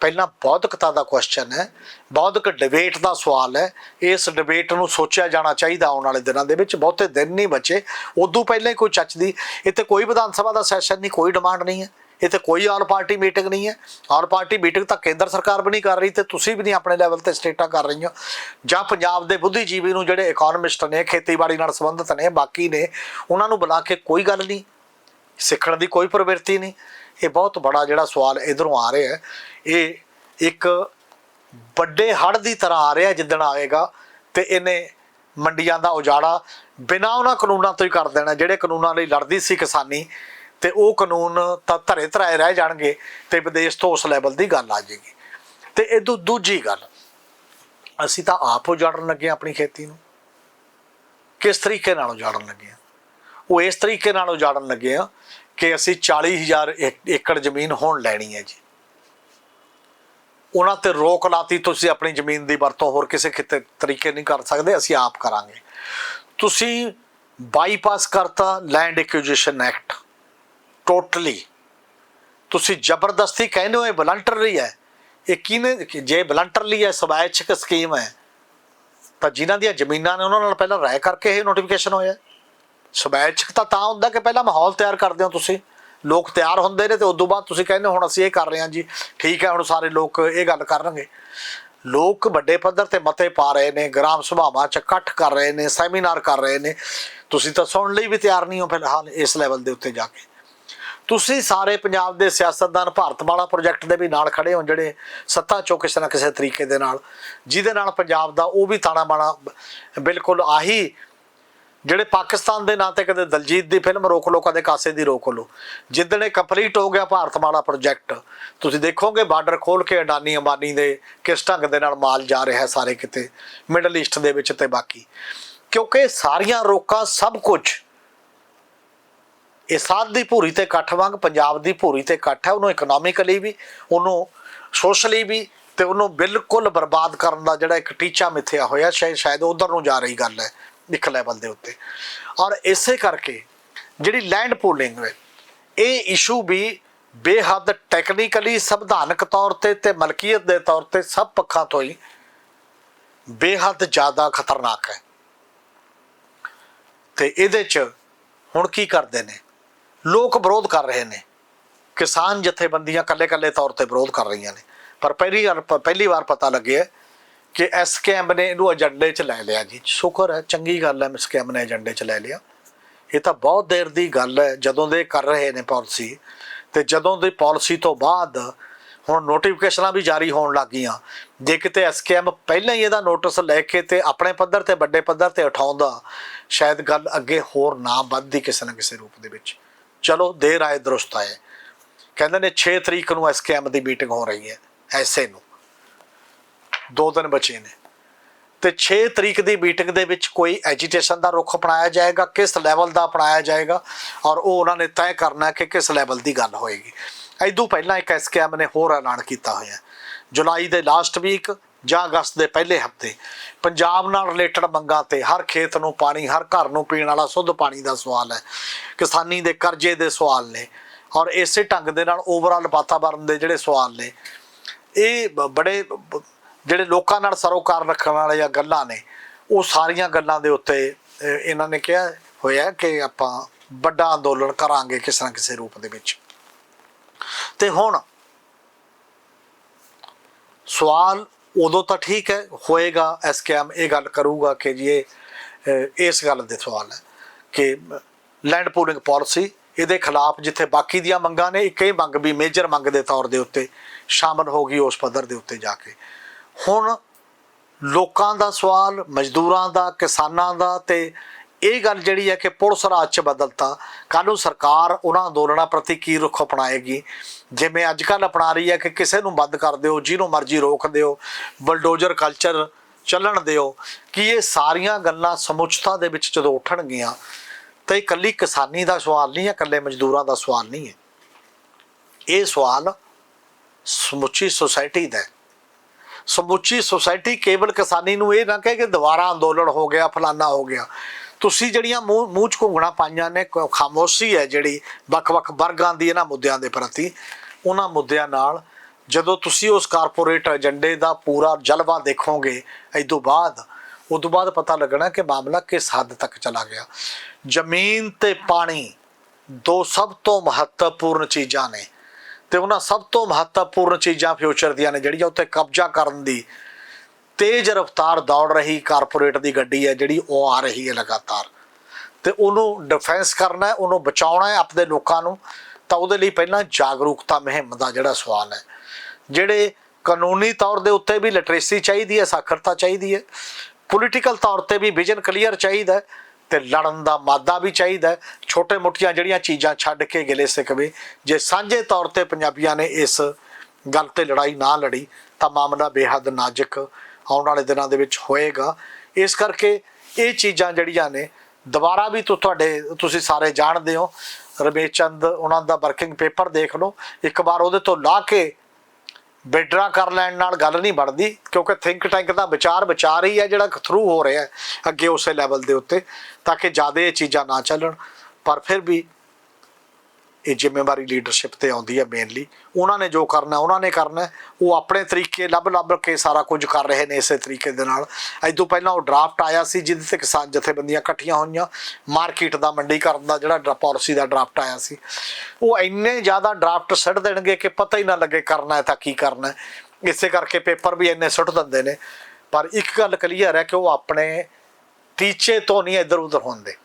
ਪਹਿਲਾਂ ਬੌਧਿਕਤਾ ਦਾ ਕੁਐਸਚਨ ਹੈ, ਬੌਧਿਕ ਡਿਬੇਟ ਦਾ ਸਵਾਲ ਹੈ, ਇਸ ਡਿਬੇਟ ਨੂੰ ਸੋਚਿਆ ਜਾਣਾ ਚਾਹੀਦਾ ਆਉਣ ਵਾਲੇ ਦਿਨਾਂ ਦੇ ਵਿੱਚ, ਬਹੁਤੇ ਦਿਨ ਨਹੀਂ ਬਚੇ, ਉਦੋਂ ਪਹਿਲਾਂ ਹੀ ਕੋਈ ਚੱਚ ਦੀ, ਇੱਥੇ ਕੋਈ ਵਿਧਾਨ ਸਭਾ ਦਾ ਸੈਸ਼ਨ ਨਹੀਂ, ਕੋਈ ਡਿਮਾਂਡ ਨਹੀਂ ਹੈ। ਇੱਥੇ ਕੋਈ ਆਲ ਪਾਰਟੀ ਮੀਟਿੰਗ ਨਹੀਂ ਹੈ। ਆਲ ਪਾਰਟੀ ਮੀਟਿੰਗ ਤਾਂ ਕੇਂਦਰ ਸਰਕਾਰ ਵੀ ਨਹੀਂ ਕਰ ਰਹੀ ਤੇ ਤੁਸੀਂ ਵੀ ਨਹੀਂ ਆਪਣੇ ਲੈਵਲ ਤੇ ਸਟੇਟਾਂ ਕਰ ਰਹੀਆਂ। ਜਾਂ ਪੰਜਾਬ ਦੇ ਬੁੱਧੀਜੀਵੀ ਨੂੰ ਜਿਹੜੇ ਇਕਨੋਮਿਸਟ ਨੇ, ਖੇਤੀਬਾੜੀ ਨਾਲ ਸੰਬੰਧਿਤ ਨੇ, ਬਾਕੀ ਨੇ, ਉਹਨਾਂ ਨੂੰ ਬੁਲਾ ਕੇ ਕੋਈ ਗੱਲ ਨਹੀਂ। ਸਿੱਖਣ ਦੀ ਕੋਈ ਪ੍ਰਵਿਰਤੀ ਨਹੀਂ। ਇਹ ਬਹੁਤ ਬੜਾ ਜਿਹੜਾ ਸਵਾਲ ਇਧਰੋਂ ਆ ਰਿਹਾ ਹੈ। ਇਹ ਇੱਕ ਵੱਡੇ ਹੜ ਦੀ ਤਰ੍ਹਾਂ ਆ ਰਿਹਾ ਜਿੱਦਣ ਆਏਗਾ ਤੇ ਇਹਨੇ ਮੰਡੀਆਂ ਦਾ ਉਜਾੜਾ ਬਿਨਾਂ ਉਹਨਾਂ ਕਾਨੂੰਨਾਂ ਤੋਂ ਹੀ ਕਰ ਦੇਣਾ, ਜਿਹੜੇ ਕਾਨੂੰਨਾਂ ਲਈ ਲੜਦੀ ਸੀ ਕਿਸਾਨੀ। ਤੇ ਉਹ ਕਾਨੂੰਨ ਤਾਂ ਧਰੇ ਧਰਾਏ ਰਹਿ ਜਾਣਗੇ ਤੇ ਵਿਦੇਸ਼ ਤੋਂ ਉਸ ਲੈਵਲ ਦੀ ਗੱਲ ਆ ਜਾਏਗੀ। ਤੇ ਇਹ ਦੂ, ਦੂਜੀ ਗੱਲ, ਅਸੀਂ ਤਾਂ ਆਪ ਉਜਾੜਨ ਲੱਗੇ ਹਾਂ ਆਪਣੀ ਖੇਤੀ ਨੂੰ। ਕਿਸ ਤਰੀਕੇ ਨਾਲ ਉਜਾੜਨ ਲੱਗੇ ਹਾਂ? ਉਹ ਇਸ ਤਰੀਕੇ ਨਾਲ ਉਜਾੜਨ ਲੱਗੇ ਆ ਕਿ ਅਸੀਂ 40000 ਏਕ- ਏਕੜ ਜ਼ਮੀਨ ਹੋਣ ਲੈਣੀ ਹੈ ਜੀ। ਉਹਨਾਂ ਤੇ ਰੋਕ ਲਾਤੀ ਤੁਸੀਂ ਆਪਣੀ ਜ਼ਮੀਨ ਦੀ ਵਰਤੋਂ ਹੋਰ ਕਿਸੇ ਕਿਤੇ ਤਰੀਕੇ ਨਹੀਂ ਕਰ ਸਕਦੇ, ਅਸੀਂ ਆਪ ਕਰਾਂਗੇ। ਤੁਸੀਂ ਬਾਈਪਾਸ ਕਰਤਾ ਲੈਂਡ ਐਕੁਜੀਸ਼ਨ ਐਕਟ ਟੋਟਲੀ। ਤੁਸੀਂ ਜ਼ਬਰਦਸਤੀ ਕਹਿੰਦੇ ਹੋ ਇਹ ਵਲੰਟਰੀ ਹੈ। ਇਹ ਕਿਨੇ ਜੇ ਵਲੰਟਰਲੀ ਹੈ ਸਵੈਚਿਕ ਸਕੀਮ ਹੈ, ਤਾਂ ਜਿਨ੍ਹਾਂ ਦੀਆਂ ਜ਼ਮੀਨਾਂ ਨੇ ਉਹਨਾਂ ਨਾਲ ਪਹਿਲਾਂ ਰਾਏ ਕਰਕੇ ਇਹ ਨੋਟੀਫਿਕੇਸ਼ਨ ਹੋਇਆ ਸਵੈਚਿਕ ਤਾਂ ਤਾਂ ਹੁੰਦਾ ਕਿ ਪਹਿਲਾਂ ਮਾਹੌਲ ਤਿਆਰ ਕਰਦੇ ਹੋ ਤੁਸੀਂ। ਲੋਕ ਤਿਆਰ ਹੁੰਦੇ ਨੇ ਤੇ ਉਸ ਤੋਂ ਬਾਅਦ ਤੁਸੀਂ ਕਹਿੰਦੇ ਹੋ, ਹੁਣ ਅਸੀਂ ਇਹ ਕਰ ਰਹੇ ਹਾਂ ਜੀ। ਠੀਕ ਹੈ, ਹੁਣ ਸਾਰੇ ਲੋਕ ਇਹ ਗੱਲ ਕਰਨਗੇ। ਲੋਕ ਵੱਡੇ ਪੱਧਰ ਤੇ ਮਤੇ ਪਾ ਰਹੇ ਨੇ, ਗ੍ਰਾਮ ਸਭਾਵਾਂ ਚ ਇਕੱਠ ਕਰ ਰਹੇ ਨੇ, ਸੈਮੀਨਾਰ ਕਰ ਰਹੇ ਨੇ। ਤੁਸੀਂ ਤਾਂ ਸੁਣਨ ਲਈ ਵੀ ਤਿਆਰ ਨਹੀਂ ਹੋ ਫਿਲਹਾਲ ਇਸ ਲੈਵਲ ਦੇ ਉੱਤੇ ਜਾ ਕੇ। ਤੁਸੀਂ ਸਾਰੇ ਪੰਜਾਬ ਦੇ ਸਿਆਸਤਦਾਨ ਭਾਰਤ ਵਾਲਾ ਪ੍ਰੋਜੈਕਟ ਦੇ ਵੀ ਨਾਲ ਖੜੇ ਹੋ, ਜਿਹੜੇ ਸੱਤਾ ਚੋਂ ਕਿਸੇ ਨਾ ਕਿਸੇ ਤਰੀਕੇ ਦੇ ਨਾਲ, ਜਿਹਦੇ ਨਾਲ ਪੰਜਾਬ ਦਾ ਉਹ ਵੀ ਤਾਣਾ ਬਾਣਾ ਬਿਲਕੁਲ ਆਹੀ, ਜਿਹੜੇ ਪਾਕਿਸਤਾਨ ਦੇ ਨਾਂ ਤੇ ਕਦੇ ਦਲਜੀਤ ਦੀ ਫਿਲਮ ਰੋਕ ਲੋ ਕਦੇ ਕਾਸੇ ਦੀ ਰੋਕ ਲੋ ਜਿੱਦਣ ਇਹ ਕੰਪਲੀਟ ਹੋ ਗਿਆ ਭਾਰਤ ਵਾਲਾ ਪ੍ਰੋਜੈਕਟ, ਤੁਸੀਂ ਦੇਖੋਗੇ ਬਾਰਡਰ ਖੋਲ ਕੇ ਅਡਾਨੀ ਅੰਬਾਨੀ ਦੇ ਕਿਸ ਢੰਗ ਦੇ ਨਾਲ ਮਾਲ ਜਾ ਰਿਹਾ ਸਾਰੇ ਕਿਤੇ ਮਿਡਲ ਈਸਟ ਦੇ ਵਿੱਚ ਤੇ ਬਾਕੀ, ਕਿਉਂਕਿ ਸਾਰੀਆਂ ਰੋਕਾਂ ਸਭ ਕੁਝ ਇਹ ਸਾਧ ਦੀ ਭੂਰੀ ਤੇ ਇਕੱਠ ਵਾਂਗ, ਪੰਜਾਬ ਦੀ ਭੂਰੀ ਤੇ ਇਕੱਠ ਹੈ, ਉਹਨੂੰ ਇਕਨੋਮਿਕਲੀ ਵੀ, ਉਹਨੂੰ ਸੋਸ਼ਲੀ ਵੀ ਤੇ ਉਹਨੂੰ ਬਿਲਕੁਲ ਬਰਬਾਦ ਕਰਨ ਦਾ ਜਿਹੜਾ ਇੱਕ ਟੀਚਾ ਮਿੱਥਿਆ ਹੋਇਆ ਸ਼ਾਇਦ ਸ਼ਾਇਦ ਉਧਰ ਨੂੰ ਜਾ ਰਹੀ ਗੱਲ ਹੈ, ਇੱਕ ਲੈਵਲ ਦੇ ਉੱਤੇ। ਔਰ ਇਸੇ ਕਰਕੇ ਜਿਹੜੀ ਲੈਂਡ ਪੂਲਿੰਗ ਹੈ, ਇਹ ਇਸ਼ੂ ਵੀ ਬੇਹੱਦ ਟੈਕਨੀਕਲੀ ਸੰਵਿਧਾਨਕ ਤੌਰ ਤੇ ਤੇ ਮਲਕੀਅਤ ਦੇ ਤੌਰ ਤੇ ਸਭ ਪੱਖਾਂ ਤੋਂ ਹੀ ਬੇਹੱਦ ਜ਼ਿਆਦਾ ਖਤਰਨਾਕ ਹੈ। ਤੇ ਇਹਦੇ 'ਚ ਹੁਣ ਕੀ ਕਰਦੇ ਨੇ? ਲੋਕ ਵਿਰੋਧ ਕਰ ਰਹੇ ਨੇ। ਕਿਸਾਨ ਜਥੇਬੰਦੀਆਂ ਕੱਲੇ-ਕੱਲੇ ਤੌਰ ਤੇ ਵਿਰੋਧ ਕਰ ਰਹੀਆਂ ਨੇ। ਪਰ ਪਹਿਲੀ ਵਾਰ ਪਹਿਲੀ ਵਾਰ ਪਤਾ ਲੱਗਿਆ ਕਿ ਐਸਕੇਐਮ ਨੇ ਇਹਨੂੰ ਏਜੰਡੇ 'ਚ ਲੈ ਲਿਆ ਜੀ। ਸ਼ੁਕਰ ਹੈ, ਚੰਗੀ ਗੱਲ ਹੈ ਐਸਕੇਐਮ ਨੇ ਏਜੰਡੇ 'ਚ ਲੈ ਲਿਆ। ਇਹ ਤਾਂ ਬਹੁਤ ਦੇਰ ਦੀ ਗੱਲ ਹੈ, ਜਦੋਂ ਦੇ ਕਰ ਰਹੇ ਨੇ ਪਾਲਿਸੀ ਤੇ ਜਦੋਂ ਦੀ ਪਾਲਿਸੀ ਤੋਂ ਬਾਅਦ ਹੁਣ ਨੋਟੀਫਿਕੇਸ਼ਨਾਂ ਵੀ ਜਾਰੀ ਹੋਣ ਲੱਗ ਗਈਆਂ। ਜੇ ਕਿਤੇ ਐਸਕੇਐਮ ਪਹਿਲਾਂ ਹੀ ਇਹਦਾ ਨੋਟਿਸ ਲੈ ਕੇ ਤੇ ਆਪਣੇ ਪੱਧਰ ਤੇ ਵੱਡੇ ਪੱਧਰ ਤੇ ਉਠਾਉਂਦਾ, ਸ਼ਾਇਦ ਗੱਲ ਅੱਗੇ ਹੋਰ ਨਾ ਵੱਧਦੀ ਕਿਸੇ ਨਾ ਕਿਸੇ ਰੂਪ ਦੇ ਵਿੱਚ। ਚਲੋ ਦੇਰ ਆਏ ਦਰੁਸਤ ਆਏ ਕਹਿੰਦੇ ਨੇ 6 ਤਰੀਕ ਨੂੰ ਐਸਕੇਐਮ ਦੀ ਮੀਟਿੰਗ ਹੋ ਰਹੀ ਹੈ, ਐਸੇ ਨੂੰ। ਦੋ ਦਿਨ ਬਚੇ ਨੇ। ਤੇ 6 ਤਰੀਕ ਦੀ ਮੀਟਿੰਗ ਦੇ ਵਿੱਚ ਕੋਈ ਐਜੀਟੇਸ਼ਨ ਦਾ ਰੁਖ ਅਪਣਾਇਆ ਜਾਏਗਾ, ਕਿਸ ਲੈਵਲ ਦਾ ਅਪਣਾਇਆ ਜਾਏਗਾ, ਔਰ ਉਹ ਉਹਨਾਂ ਨੇ ਤੈਅ ਕਰਨਾ ਕਿ ਕਿਸ ਲੈਵਲ ਦੀ ਗੱਲ ਹੋਏਗੀ। ਐਦੋਂ ਪਹਿਲਾਂ ਇੱਕ ਐਸਕੇਐਮ ਨੇ ਹੋਰ ਐਲਾਨ ਕੀਤਾ ਹੋਇਆ। ਜੁਲਾਈ ਦੇ ਲਾਸਟ ਵੀਕ ਜਾਂ ਅਗਸਤ ਦੇ ਪਹਿਲੇ ਹਫ਼ਤੇ। ਪੰਜਾਬ ਨਾਲ ਰਿਲੇਟਡ ਮੰਗਾਂ ਤੇ ਹਰ ਖੇਤ ਨੂੰ ਪਾਣੀ, ਹਰ ਘਰ ਨੂੰ ਪੀਣ ਵਾਲਾ ਸ਼ੁੱਧ ਪਾਣੀ ਦਾ ਸਵਾਲ ਹੈ। ਕਿਸਾਨੀ ਦੇ ਕਰਜ਼ੇ ਦੇ ਸਵਾਲ ਨੇ ਔਰ ਇਸੇ ਢੰਗ ਦੇ ਨਾਲ ਓਵਰਆਲ ਵਾਤਾਵਰਣ ਦੇ ਜਿਹੜੇ ਸਵਾਲ ਨੇ, ਇਹ ਬ- ਬੜੇ ਜਿਹੜੇ ਲੋਕਾਂ ਨਾਲ ਸਰੋਕਾਰ ਰੱਖਣ ਵਾਲੀਆਂ ਗੱਲਾਂ ਨੇ, ਉਹ ਸਾਰੀਆਂ ਗੱਲਾਂ ਦੇ ਉੱਤੇ ਇਹਨਾਂ ਨੇ ਕਿਹਾ ਹੋਇਆ ਕਿ ਆਪਾਂ ਵੱਡਾ ਅੰਦੋਲਨ ਕਰਾਂਗੇ ਕਿਸੇ ਨਾ ਕਿਸੇ ਰੂਪ ਦੇ ਵਿੱਚ। ਤੇ ਹੁਣ ਸਵਾਲ ਉਦੋਂ ਤਾਂ ਠੀਕ ਹੈ, ਹੋਏਗਾ ਐਸਕੇਐਮ ਇਹ ਗੱਲ ਕਰੂਗਾ ਕਿ ਜੀ ਇਹ ਇਸ ਗੱਲ ਦੇ ਸਵਾਲ ਹੈ ਕਿ ਲੈਂਡ ਪੂਲਿੰਗ ਪਾਲਿਸੀ ਇਹਦੇ ਖਿਲਾਫ ਜਿੱਥੇ ਬਾਕੀ ਦੀਆਂ ਮੰਗਾਂ ਨੇ, ਇੱਕ ਇਹ ਮੰਗ ਵੀ ਮੇਜਰ ਮੰਗ ਦੇ ਤੌਰ ਦੇ ਉੱਤੇ ਸ਼ਾਮਲ ਹੋ ਗਈ ਉਸ ਪੱਧਰ ਦੇ ਉੱਤੇ ਜਾ ਕੇ। ਹੁਣ ਲੋਕਾਂ ਦਾ ਸਵਾਲ, ਮਜ਼ਦੂਰਾਂ ਦਾ, ਕਿਸਾਨਾਂ ਦਾ ਤੇ ਇਹ ਗੱਲ ਜਿਹੜੀ ਹੈ ਕਿ ਪੁਲਿਸ ਰਾਜ ਚ ਬਦਲਤਾ। ਕੱਲ੍ਹ ਨੂੰ ਸਰਕਾਰ ਉਹਨਾਂ ਅੰਦੋਲਨਾਂ ਪ੍ਰਤੀ ਕੀ ਰੁਖ ਅਪਣਾਏਗੀ? ਜਿਵੇਂ ਅੱਜ ਕੱਲ੍ਹ ਅਪਣਾ ਰਹੀ ਹੈ ਕਿ ਕਿਸੇ ਨੂੰ ਬੰਦ ਕਰ ਦਿਓ, ਜਿਹਨੂੰ ਮਰਜ਼ੀ ਰੋਕ ਦਿਓ, ਬਲਡੋਜ਼ਰ ਕਲਚਰ ਚੱਲਣ ਦਿਓ, ਕਿ ਇਹ ਸਾਰੀਆਂ ਗੱਲਾਂ ਸਮੁੱਚਤਾ ਦੇ ਵਿੱਚ ਜਦੋਂ ਉੱਠਣਗੀਆਂ, ਤਾਂ ਇਹ ਇਕੱਲੀ ਕਿਸਾਨੀ ਦਾ ਸਵਾਲ ਨਹੀਂ ਹੈ, ਇਕੱਲੇ ਮਜ਼ਦੂਰਾਂ ਦਾ ਸਵਾਲ ਨਹੀਂ ਹੈ। ਇਹ ਸਵਾਲ ਸਮੁੱਚੀ ਸੁਸਾਇਟੀ ਦਾ ਹੈ। ਸਮੁੱਚੀ ਸੁਸਾਇਟੀ ਕੇਵਲ ਕਿਸਾਨੀ ਨੂੰ ਇਹ ਨਾ ਕਹੇ ਕਿ ਦੁਬਾਰਾ ਅੰਦੋਲਨ ਹੋ ਗਿਆ, ਫਲਾਨਾ ਹੋ ਗਿਆ। ਤੁਸੀਂ ਜਿਹੜੀਆਂ ਮੂੰਹ ਮੂੰਹ ਚ ਘੁੰਗਣਾ ਪਾਈਆਂ ਨੇ ਖਾਮੋਸ਼ੀ ਹੈ ਜਿਹੜੀ ਵੱਖ-ਵੱਖ ਵਰਗਾਂ ਦੀ ਇਹਨਾਂ ਮੁੱਦਿਆਂ ਦੇ ਪ੍ਰਤੀ, ਉਹਨਾਂ ਮੁੱਦਿਆਂ ਨਾਲ ਜਦੋਂ ਤੁਸੀਂ ਉਸ ਕਾਰਪੋਰੇਟ ਏਜੰਡੇ ਦਾ ਪੂਰਾ ਜਲਵਾ ਦੇਖੋਗੇ ਇਸ ਤੋਂ ਬਾਅਦ ਉਸ ਤੋਂ ਬਾਅਦ ਪਤਾ ਲੱਗਣਾ ਕਿ ਮਾਮਲਾ ਕਿਸ ਹੱਦ ਤੱਕ ਚਲਾ ਗਿਆ। ਜ਼ਮੀਨ ਤੇ ਪਾਣੀ ਦੋ ਸਭ ਤੋਂ ਮਹੱਤਵਪੂਰਨ ਚੀਜ਼ਾਂ ਨੇ ਤੇ ਉਹਨਾਂ ਸਭ ਤੋਂ ਮਹੱਤਵਪੂਰਨ ਚੀਜ਼ਾਂ ਫਿਊਚਰ ਦੀਆਂ ਨੇ, ਜਿਹੜੀਆਂ ਉੱਤੇ ਕਬਜ਼ਾ ਕਰਨ ਦੀ ਤੇਜ਼ ਰਫ਼ਤਾਰ ਦੌੜ ਰਹੀ ਕਾਰਪੋਰੇਟ ਦੀ ਗੱਡੀ ਹੈ ਜਿਹੜੀ ਉਹ ਆ ਰਹੀ ਹੈ ਲਗਾਤਾਰ। ਤੇ ਉਹਨੂੰ ਡਿਫੈਂਸ ਕਰਨਾ ਹੈ, ਉਹਨੂੰ ਬਚਾਉਣਾ ਹੈ ਆਪਣੇ ਲੋਕਾਂ ਨੂੰ। ਤਾਂ ਉਹਦੇ ਲਈ ਪਹਿਲਾਂ ਜਾਗਰੂਕਤਾ ਮੁਹਿੰਮ ਦਾ ਜਿਹੜਾ ਸਵਾਲ ਹੈ। ਜਿਹੜੇ ਕਾਨੂੰਨੀ ਤੌਰ ਦੇ ਉੱਤੇ ਵੀ ਲਿਟਰੇਸੀ ਚਾਹੀਦੀ ਹੈ, ਸਾਖਰਤਾ ਚਾਹੀਦੀ ਹੈ। ਪੋਲੀਟੀਕਲ ਤੌਰ ਤੇ ਵੀ ਵਿਜ਼ਨ ਕਲੀਅਰ ਚਾਹੀਦਾ ਹੈ ਤੇ ਲੜਨ ਦਾ ਮਾਦਾ ਵੀ ਚਾਹੀਦਾ ਛੋਟੇ ਮੋਟੀਆਂ ਜਿਹੜੀਆਂ ਚੀਜ਼ਾਂ ਛੱਡ ਕੇ ਗਿਲੇ ਸਿਕਵੇ ਜੇ ਸਾਂਝੇ ਤੌਰ ਤੇ ਪੰਜਾਬੀਆਂ ਨੇ ਇਸ ਗੱਲ ਤੇ ਲੜਾਈ ਨਾ ਲੜੀ, ਤਾਂ ਮਾਮਲਾ ਬੇਹੱਦ ਨਾਜ਼ੁਕ ਆਉਣ ਵਾਲੇ ਦਿਨਾਂ ਦੇ ਵਿੱਚ ਹੋਏਗਾ। ਇਸ ਕਰਕੇ ਇਹ ਚੀਜ਼ਾਂ ਜਿਹੜੀਆਂ ਨੇ, ਦੁਬਾਰਾ ਵੀ ਤੁਹਾਡੇ, ਤੁਸੀਂ ਸਾਰੇ ਜਾਣਦੇ ਹੋ। ਰਮੇਸ਼ ਚੰਦ, ਉਹਨਾਂ ਦਾ ਵਰਕਿੰਗ ਪੇਪਰ ਦੇਖ ਲਓ। ਇੱਕ ਵਾਰ ਉਹਦੇ ਤੋਂ ਲਾ ਕੇ ਵਿਡਰਾ ਕਰ ਲੈਣ ਨਾਲ ਗੱਲ ਨਹੀਂ ਬਣਦੀ, ਕਿਉਂਕਿ ਥਿੰਕ ਟੈਂਕ ਦਾ ਵਿਚਾਰ ਵਿਚਾਰ ਹੀ ਹੈ ਜਿਹੜਾ ਥਰੂ ਹੋ ਰਿਹਾ ਅੱਗੇ ਉਸੇ ਲੈਵਲ ਦੇ ਉੱਤੇ, ਤਾਂ ਕਿ ਜ਼ਿਆਦਾ ਇਹ ਚੀਜ਼ਾਂ ਨਾ ਚੱਲਣ। ਪਰ ਫਿਰ ਵੀ ਇਹ ਜ਼ਿੰਮੇਵਾਰੀ ਲੀਡਰਸ਼ਿਪ ਤੇ ਆਉਂਦੀ ਹੈ ਮੇਨਲੀ ਉਹਨਾਂ ਨੇ ਜੋ ਕਰਨਾ, ਉਹਨਾਂ ਨੇ ਕਰਨਾ ਉਹ ਆਪਣੇ ਤਰੀਕੇ ਲੱਭ ਲੱਭ ਕੇ ਸਾਰਾ ਕੁਝ ਕਰ ਰਹੇ ਨੇ ਇਸੇ ਤਰੀਕੇ ਦੇ ਨਾਲ। ਅੱਜ ਤੋਂ ਪਹਿਲਾਂ ਉਹ ਡਰਾਫਟ ਆਇਆ ਸੀ, ਜਿਹਦੇ ਤੇ ਕਿਸਾਨ ਜਥੇਬੰਦੀਆਂ ਇਕੱਠੀਆਂ ਹੋਈਆਂ। ਮਾਰਕੀਟ ਦਾ ਮੰਡੀਕਰਨ ਦਾ ਜਿਹੜਾ ਪਾਲਿਸੀ ਦਾ ਡਰਾਫਟ ਆਇਆ ਸੀ। ਉਹ ਇੰਨੇ ਜ਼ਿਆਦਾ ਡਰਾਫਟ ਸੱਟ ਦੇਣਗੇ ਕਿ ਪਤਾ ਹੀ ਨਾ ਲੱਗੇ ਕਰਨਾ ਹੈ ਤਾਂ ਕੀ ਕਰਨਾ ਹੈ। ਇਸੇ ਕਰਕੇ ਪੇਪਰ ਵੀ ਇੰਨੇ ਸੁੱਟ ਦਿੰਦੇ ਨੇ। ਪਰ ਇੱਕ ਗੱਲ ਕਲੀਅਰ ਹੈ ਕਿ ਉਹ ਆਪਣੇ ਟੀਚੇ ਤੋਂ ਨਹੀਂ ਇੱਧਰ ਉੱਧਰ ਹੁੰਦੇ।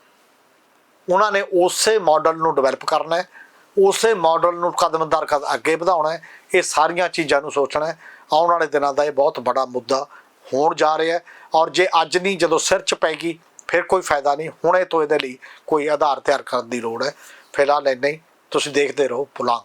ਉਹਨਾਂ ਨੇ ਉਸੇ ਮਾਡਲ ਨੂੰ ਡਿਵੈਲਪ ਕਰਨਾ ਹੈ। ਉਸੇ ਮਾਡਲ ਨੂੰ ਕਦਮ ਦਰ ਕਦਮ ਅੱਗੇ ਵਧਾਉਣਾ ਹੈ, ਇਹ ਸਾਰੀਆਂ ਚੀਜ਼ਾਂ ਨੂੰ ਸੋਚਣਾ ਹੈ। ਆਉਣ ਵਾਲੇ ਦਿਨਾਂ ਦਾ ਇਹ ਬਹੁਤ ਬੜਾ ਮੁੱਦਾ ਹੋਣ ਜਾ ਰਿਹਾ ਹੈ ਔਰ ਜੇ ਅੱਜ ਨਹੀਂ, ਜਦੋਂ ਸਿਰ 'ਚ ਪੈਗੀ ਫਿਰ ਕੋਈ ਫਾਇਦਾ ਨਹੀਂ। ਹੁਣੇ ਤੋਂ ਇਹਦੇ ਲਈ ਕੋਈ ਆਧਾਰ ਤਿਆਰ ਕਰਨ ਦੀ ਲੋੜ ਹੈ। ਫਿਲਹਾਲ ਇੰਨਾ ਹੀ। ਤੁਸੀਂ ਦੇਖਦੇ ਰਹੋ ਪੁਲਾਂ।